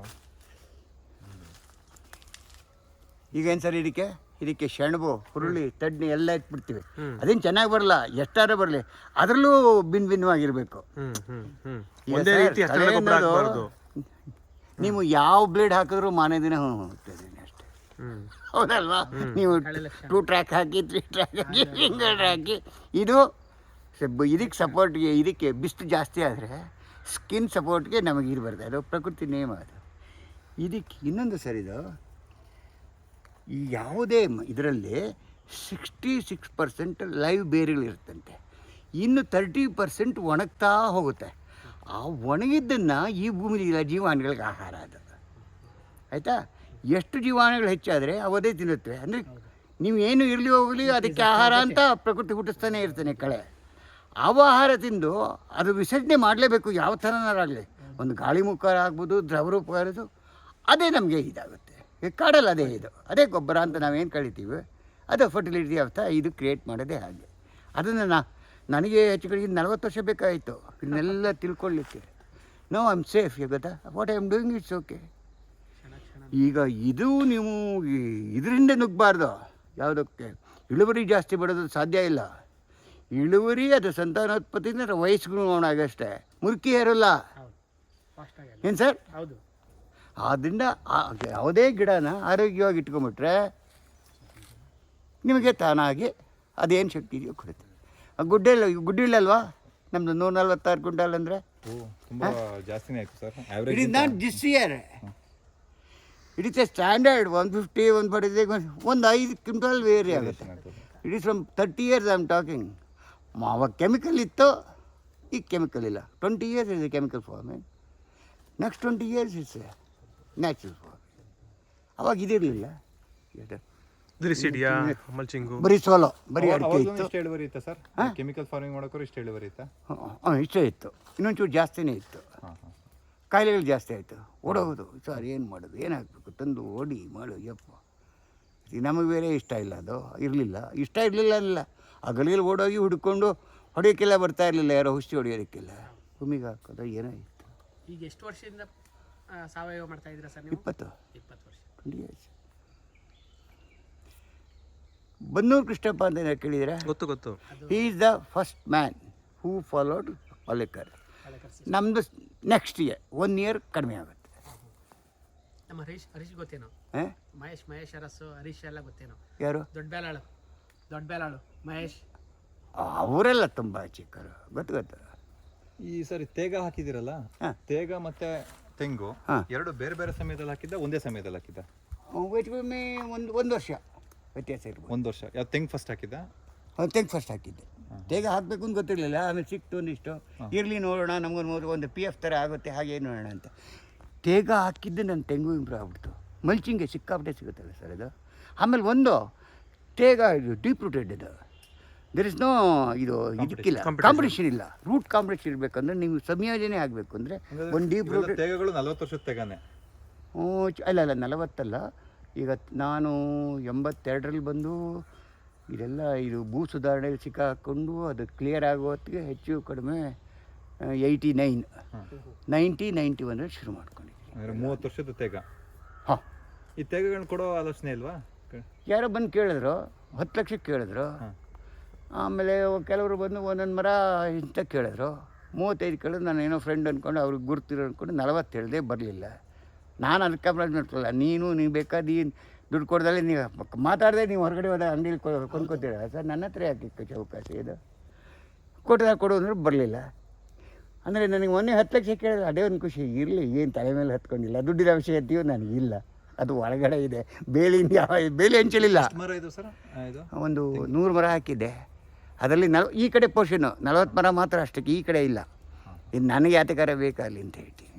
ಈಗ ಏನು ಸರ್ ಇದಕ್ಕೆ ಇದಕ್ಕೆ ಸೆಣಬು ಹುರುಳಿ ತಡ್ನಿ ಎಲ್ಲ ಇಟ್ಬಿಡ್ತೀವಿ ಅದೇನು ಚೆನ್ನಾಗಿ ಬರಲ್ಲ ಎಷ್ಟಾರ ಬರಲಿ ಅದರಲ್ಲೂ ಭಿನ್ ಭಿನ್ನವಾಗಿರ್ಬೇಕು ನೀವು ಯಾವ ಬ್ಲೇಡ್ ಹಾಕಿದ್ರು ಮಾನೇ ದಿನ ಹೋಗ್ತದೆ ಅಷ್ಟೇ ಹೌದಲ್ವಾ? ನೀವು ಟೂ ಟ್ರ್ಯಾಕ್ ಹಾಕಿ ತ್ರೀ ಟ್ರ್ಯಾಕ್ ಹಾಕಿ ಸಿಂಗಲ್ ಹಾಕಿ. ಇದು ಸಬ್- ಇದಕ್ಕೆ ಸಪೋರ್ಟ್ಗೆ ಇದಕ್ಕೆ ಬಿಸ್ತು ಜಾಸ್ತಿ ಆದರೆ ಸ್ಕಿನ್ ಸಪೋರ್ಟ್ಗೆ ನಮಗೆ ಇದು ಬರ್ತದೆ. ಅದು ಪ್ರಕೃತಿ ನೇಮ ಅದು. ಇದಕ್ಕೆ ಇನ್ನೊಂದು ಸರಿದು ಇದು. ಈ ಯಾವುದೇ ಇದರಲ್ಲಿ ಸಿಕ್ಸ್ಟಿ ಸಿಕ್ಸ್ ಪರ್ಸೆಂಟ್ ಲೈವ್ ಬೇರುಗಳಿರುತ್ತಂತೆ ಇನ್ನು ತರ್ಟಿ ಪರ್ಸೆಂಟ್ ಒಣಗ್ತಾ ಹೋಗುತ್ತೆ. ಆ ಒಣಗಿದ್ದನ್ನು ಈ ಭೂಮಿಲಿಲ್ಲ ಜೀವಾಣುಗಳಿಗೆ ಆಹಾರ ಅದು. ಆಯಿತಾ? ಎಷ್ಟು ಜೀವಾಣುಗಳು ಹೆಚ್ಚಾದರೆ ಅವದೇ ತಿನ್ನುತ್ತವೆ. ಅಂದರೆ ನೀವು ಏನು ಇರಲಿ ಹೋಗಲಿ ಅದಕ್ಕೆ ಆಹಾರ ಅಂತ ಪ್ರಕೃತಿ ಹುಟ್ಟಿಸ್ತಾನೆ ಇರ್ತಾನೆ ಕಳೆ. ಅವ ಆಹಾರ ತಿಂದು ಅದು ವಿಸರ್ಜನೆ ಮಾಡಲೇಬೇಕು ಯಾವ ಥರನಾರಾಗಲಿ ಒಂದು ಗಾಳಿ ಮುಖರ ಆಗ್ಬೋದು ದ್ರವರೂಪ ಇರೋದು ಅದೇ ನಮಗೆ ಇದಾಗುತ್ತೆ. ಕಾಡಲ್ಲ ಕಾಡಲ್ಲಿ ಅದೇ ಇದು. ಅದೇ ಗೊಬ್ಬರ ಅಂತ ನಾವೇನು ಕಳಿತೀವಿ ಅದು ಫರ್ಟಿಲಿಟಿ ಅಂತ ಇದು ಕ್ರಿಯೇಟ್ ಮಾಡೋದೇ ಹಾಗೆ. ಅದನ್ನು ನಾ ನನಗೆ ಹೆಚ್ಚು ಕಡಿಗೆ ನಲ್ವತ್ತು ವರ್ಷ ಬೇಕಾಯಿತು. ಇದನ್ನೆಲ್ಲ ತಿಳ್ಕೊಳ್ಳಿಕ್ಕೆ ನೋ ಐ ಆಮ್ ಸೇಫ್ ಗೊತ್ತಾ? What I am doing it's okay ಈಗ ಇದು ನೀವು ಇದರಿಂದ ನುಗ್ಗಬಾರ್ದು ಯಾವುದಕ್ಕೆ? ಇಳುವರಿ ಜಾಸ್ತಿ ಬರೋದು ಸಾಧ್ಯ ಇಲ್ಲ. ಇಳುವರಿ ಅದು ಸಂತಾನೋತ್ಪತ್ತಿಯಿಂದ ವಯಸ್ಸುಗಳು ಅಷ್ಟೇ ಮುರುಕಿ ಏರಲ್ಲ. ಏನು ಸರ್? ಹೌದು. ಆದ್ದರಿಂದ ಆ ಯಾವುದೇ ಗಿಡನ ಆರೋಗ್ಯವಾಗಿ ಇಟ್ಕೊಂಬಿಟ್ರೆ ನಿಮಗೆ ತಾನಾಗಿ ಅದೇನು ಶಕ್ತಿ ಇದೆಯೋ ಕೊಡುತ್ತೆ. ಆ ಗುಡ್ಡೆ ಇಲ್ಲ ಗುಡ್ಡೆ ಇಲ್ಲಲ್ವಾ ನಮ್ಮದು ನೂರ ನಲ್ವತ್ತಾರು ಕ್ವಿಂಟಲ್ ಅಂದರೆ? ತುಂಬ ಜಾಸ್ತಿನೇ ಆಯ್ತು sir. It average is not this year it is a standard one fifty one forty ಒಂದು ಐದು ಕ್ವಿಂಟಲ್ ವೇರಿ ಆಗುತ್ತೆ. It is from thirty years I am talking ಅವಾಗ ಕೆಮಿಕಲ್ ಇತ್ತು ಈಗ ಕೆಮಿಕಲ್ ಇಲ್ಲ. Twenty years is a chemical farming next twenty years is a natural farming ಅವಾಗ ಇದಿರಲಿಲ್ಲ. ಬರೀ ಸೋಲೋ ಬರೀ ಅಡಿಕೆ ಇತ್ತು. ಕೆಮಿಕಲ್ ಫಾರ್ಮಿಂಗ್ ಮಾಡೋಕ್ಕೋರು ಇಷ್ಟು ಇಳುವರಿ ಇತ್ತಾ ಹಾಂ ಇಷ್ಟೇ ಇತ್ತು. ಇನ್ನೊಂಚೂರು ಜಾಸ್ತಿನೇ ಇತ್ತು. ಕಾಯಿಲೆಗಳು ಜಾಸ್ತಿ ಆಯಿತು. ಓಡೋಗೋದು. ಸರ್ ಏನು ಮಾಡೋದು? ಏನಾಗಬೇಕು ತಂದು ಓಡಿ ಮಾಡು ಯಪ್ಪ. ನಮಗೆ ಬೇರೆ ಇಷ್ಟ ಇಲ್ಲ ಅದು. ಇರಲಿಲ್ಲ. ಇಷ್ಟ ಇರಲಿಲ್ಲ ಅಲ್ಲ ಹಗಲಿಗೆ ಓಡೋಗಿ ಹುಡ್ಕೊಂಡು ಹೊಡೆಯೋಕ್ಕೆಲ್ಲ ಬರ್ತಾ ಇರಲಿಲ್ಲ ಯಾರೋ ಔಷಧಿ ಹೊಡೆಯೋದಕ್ಕೆಲ್ಲ. ಭೂಮಿಗೆ ಹಾಕೋದು ಏನೋ ಇತ್ತು. ಈಗ ಎಷ್ಟು ವರ್ಷದಿಂದ ಸಾವಯವ ಮಾಡ್ತಾ ಇದ್ದೀರಾ ಸರ್ ನೀವು? ಇಪ್ಪತ್ತು. ಇಪ್ಪತ್ತು ವರ್ಷ. ಟ್ವೆಂಟಿ ಇಯರ್ಸ್ ಬನ್ನೂರು ಕೃಷ್ಣಪ್ಪ ಅಂತ ಏನಾದ್ರು ಕೇಳಿದ್ದೀರಾ? ಗೊತ್ತು ಗೊತ್ತು. He is the first man who followed ಅಲೆಕರ್ ನಮ್ಮದು ನೆಕ್ಸ್ಟ್ ಇಯರ್ ಒನ್ ಇಯರ್ ಕಡಿಮೆ ಆಗುತ್ತೆ. ನಮ್ಮ ಹರೀಶ್ ಹರೀಶ್ ಗೊತ್ತೇನೋ? ಮಹೇಶ್ ಮಹೇಶ್ ಅರಸು ಹರೀಶ್ ಎಲ್ಲ ಗೊತ್ತೇನೋ? ಯಾರು? ದೊಡ್ಡ ಬೇಲಾಳು ದೊಡ್ಡ ಬೇಲಾಳು ಮಹೇಶ್. ಅವರೆಲ್ಲ ತುಂಬ ಚಿಕ್ಕರು ಗೊತ್ತು ಗೊತ್ತು. ಈ ಸರಿ ತೇಗ ಹಾಕಿದಿರಲ್ಲ ಹಾ. ತೇಗ ಮತ್ತೆ ತೆಂಗು ಎರಡು ಬೇರೆ ಬೇರೆ ಸಮಯದಲ್ಲಿ ಹಾಕಿದ್ದ ಒಂದೇ ಸಮಯದಲ್ಲಿ ಹಾಕಿದ್ದ? ವೆಯ್ಟ್ ಕಮ್ಮಿ ಒಂದು ಒಂದು ವರ್ಷ ವ್ಯತ್ಯಾಸ ಇರ್ಬೋದು. ಒಂದು ವರ್ಷ. ಯಾವ ತೆಂಗು ಫಸ್ಟ್ ಹಾಕಿದ್ದ? ತೆಂಗು ತೆಗೆ ಫಸ್ಟ್ ಹಾಕಿದ್ದೆ. ತೇಗ ಹಾಕಬೇಕು ಅಂತ ಗೊತ್ತಿರಲಿಲ್ಲ. ಆಮೇಲೆ ಸಿಕ್ತು ಒಂದಿಷ್ಟು. ಇರಲಿ ನೋಡೋಣ ನಮಗೊಂದು ಮೂರು ಒಂದು ಪಿ ಎಫ್ ಥರ ಆಗುತ್ತೆ ಹಾಗೆ ನೋಡೋಣ ಅಂತ. ತೇಗ ಹಾಕಿದ್ದು ನನ್ನ ತೆಂಗು ಇಂಪ್ರೂವ್ ಆಗ್ಬಿಡ್ತು. ಮಲ್ಚಿಂಗೆ ಸಿಕ್ಕಾಪಟ್ಟೆ ಸಿಗುತ್ತಲ್ಲ ಸರ್ ಅದು. ಆಮೇಲೆ ಒಂದು ತೇಗ ಇದು ಡೀಪ್ ರೂಟೆಡ್ ಇದು. ದರ್ ಇಸ್ ನೋ ಇದು ಇದಕ್ಕಿಲ್ಲ. ಕಾಂಪಿಟೇಷನ್ ಇಲ್ಲ. ರೂಟ್ ಕಾಂಪಿಟೇಷನ್ ಇರಬೇಕಂದ್ರೆ ನೀವು ಸಂಯೋಜನೆ ಆಗಬೇಕು ಅಂದರೆ ಒಂದು ಡೀಪ್ ರೂಟ್ ತೇಗಗಳು ನಲವತ್ತು ವರ್ಷದ ತೇಗಾನೆ? ಅಲ್ಲ ಅಲ್ಲ ನಲವತ್ತಲ್ಲ. ಈಗ ನಾನು ಎಂಬತ್ತೆರಡರಲ್ಲಿ ಬಂದು ಇದೆಲ್ಲ ಇದು ಭೂ ಸುಧಾರಣೆಯಲ್ಲಿ ಸಿಕ್ಕಾಕೊಂಡು ಅದು ಕ್ಲಿಯರ್ ಆಗೋ ಹೊತ್ತಿಗೆ ಹೆಚ್ಚು ಕಡಿಮೆ ಏಯ್ಟಿ ನೈನ್ ನೈಂಟಿ ನೈಂಟಿ ಒನ್ರಲ್ಲಿ ಶುರು ಮಾಡ್ಕೊಂಡಿದ್ದೀನಿ. ಅಂದ್ರೆ ಮೂವತ್ತು ವರ್ಷದ ತೇಗ. ಹಾಂ. ಈ ತೇಗಗಳನ್ನ ಕೊಡೋ ಆಲೋಚನೆ ಇಲ್ವಾ? ಯಾರೋ ಬಂದು ಕೇಳಿದ್ರು ಹತ್ತು ಲಕ್ಷಕ್ಕೆ ಕೇಳಿದ್ರು. ಆಮೇಲೆ ಕೆಲವರು ಬಂದು ಒಂದೊಂದು ಮರ ಇಂಥ ಕೇಳಿದ್ರು. ಮೂವತ್ತೈದು ಕೇಳಿದ್ರು ನಾನು ಏನೋ ಫ್ರೆಂಡ್ ಅಂದ್ಕೊಂಡು ಅವ್ರಿಗೆ ಗುರ್ತಿರೋ ಅಂದ್ಕೊಂಡು ನಲವತ್ತು ಹೇಳಿದೆ ಬರಲಿಲ್ಲ. ನಾನು ಅದಕ್ಕೆ ಕಂಪ್ಲೇಂಟ್ ಮಾಡ್ಕೊಳ್ಳಲ್ಲ ನೀನು ನೀವು ಬೇಕಾದ ನೀನು ದುಡ್ಡು ಕೊಡ್ದಲ್ಲೇ ನೀವು ಮಾತಾಡದೆ ನೀವು ಹೊರಗಡೆ ಹೋದ ಅಂಗಡಿಲಿ ಕೊಂಡ್ಕೊತೀರ? ಸರ್ ನನ್ನ ಹತ್ರ ಯಾಕೆ ಚೌಕಾಸಿ ಇದು? ಕೊಟ್ಟದಾಗ ಕೊಡು ಅಂದ್ರೆ ಬರಲಿಲ್ಲ. ಅಂದರೆ ನನಗೆ ಮೊನ್ನೆ ಹತ್ತು ಲಕ್ಷ ಕೇಳಿದ್ರೆ ಅದೇ ಒಂದು ಖುಷಿ ಇರಲಿ ಏನು ತಲೆ ಮೇಲೆ ಹತ್ಕೊಂಡಿಲ್ಲ. ದುಡ್ಡಿನ ವಿಷಯ ಇದೆಯೋ ನನಗಿಲ್ಲ ಅದು ಒಳಗಡೆ ಇದೆ. ಬೇಲಿಂದ ಯಾವ ಬೇಲಿ ಹಂಚಲಿಲ್ಲ ಒಂದು ನೂರು ಮರ ಹಾಕಿದ್ದೆ. ಅದರಲ್ಲಿ ನಲ್ ಈ ಕಡೆ ಪೋರ್ಷನು ನಲವತ್ತು ಮರ ಮಾತ್ರ ಅಷ್ಟಕ್ಕೆ ಈ ಕಡೆ ಇಲ್ಲ. ಇದು ನನಗೆ ಯಾತಕಾರ ಬೇಕಾಗಲಿ ಅಂತ ಹೇಳ್ತೀನಿ.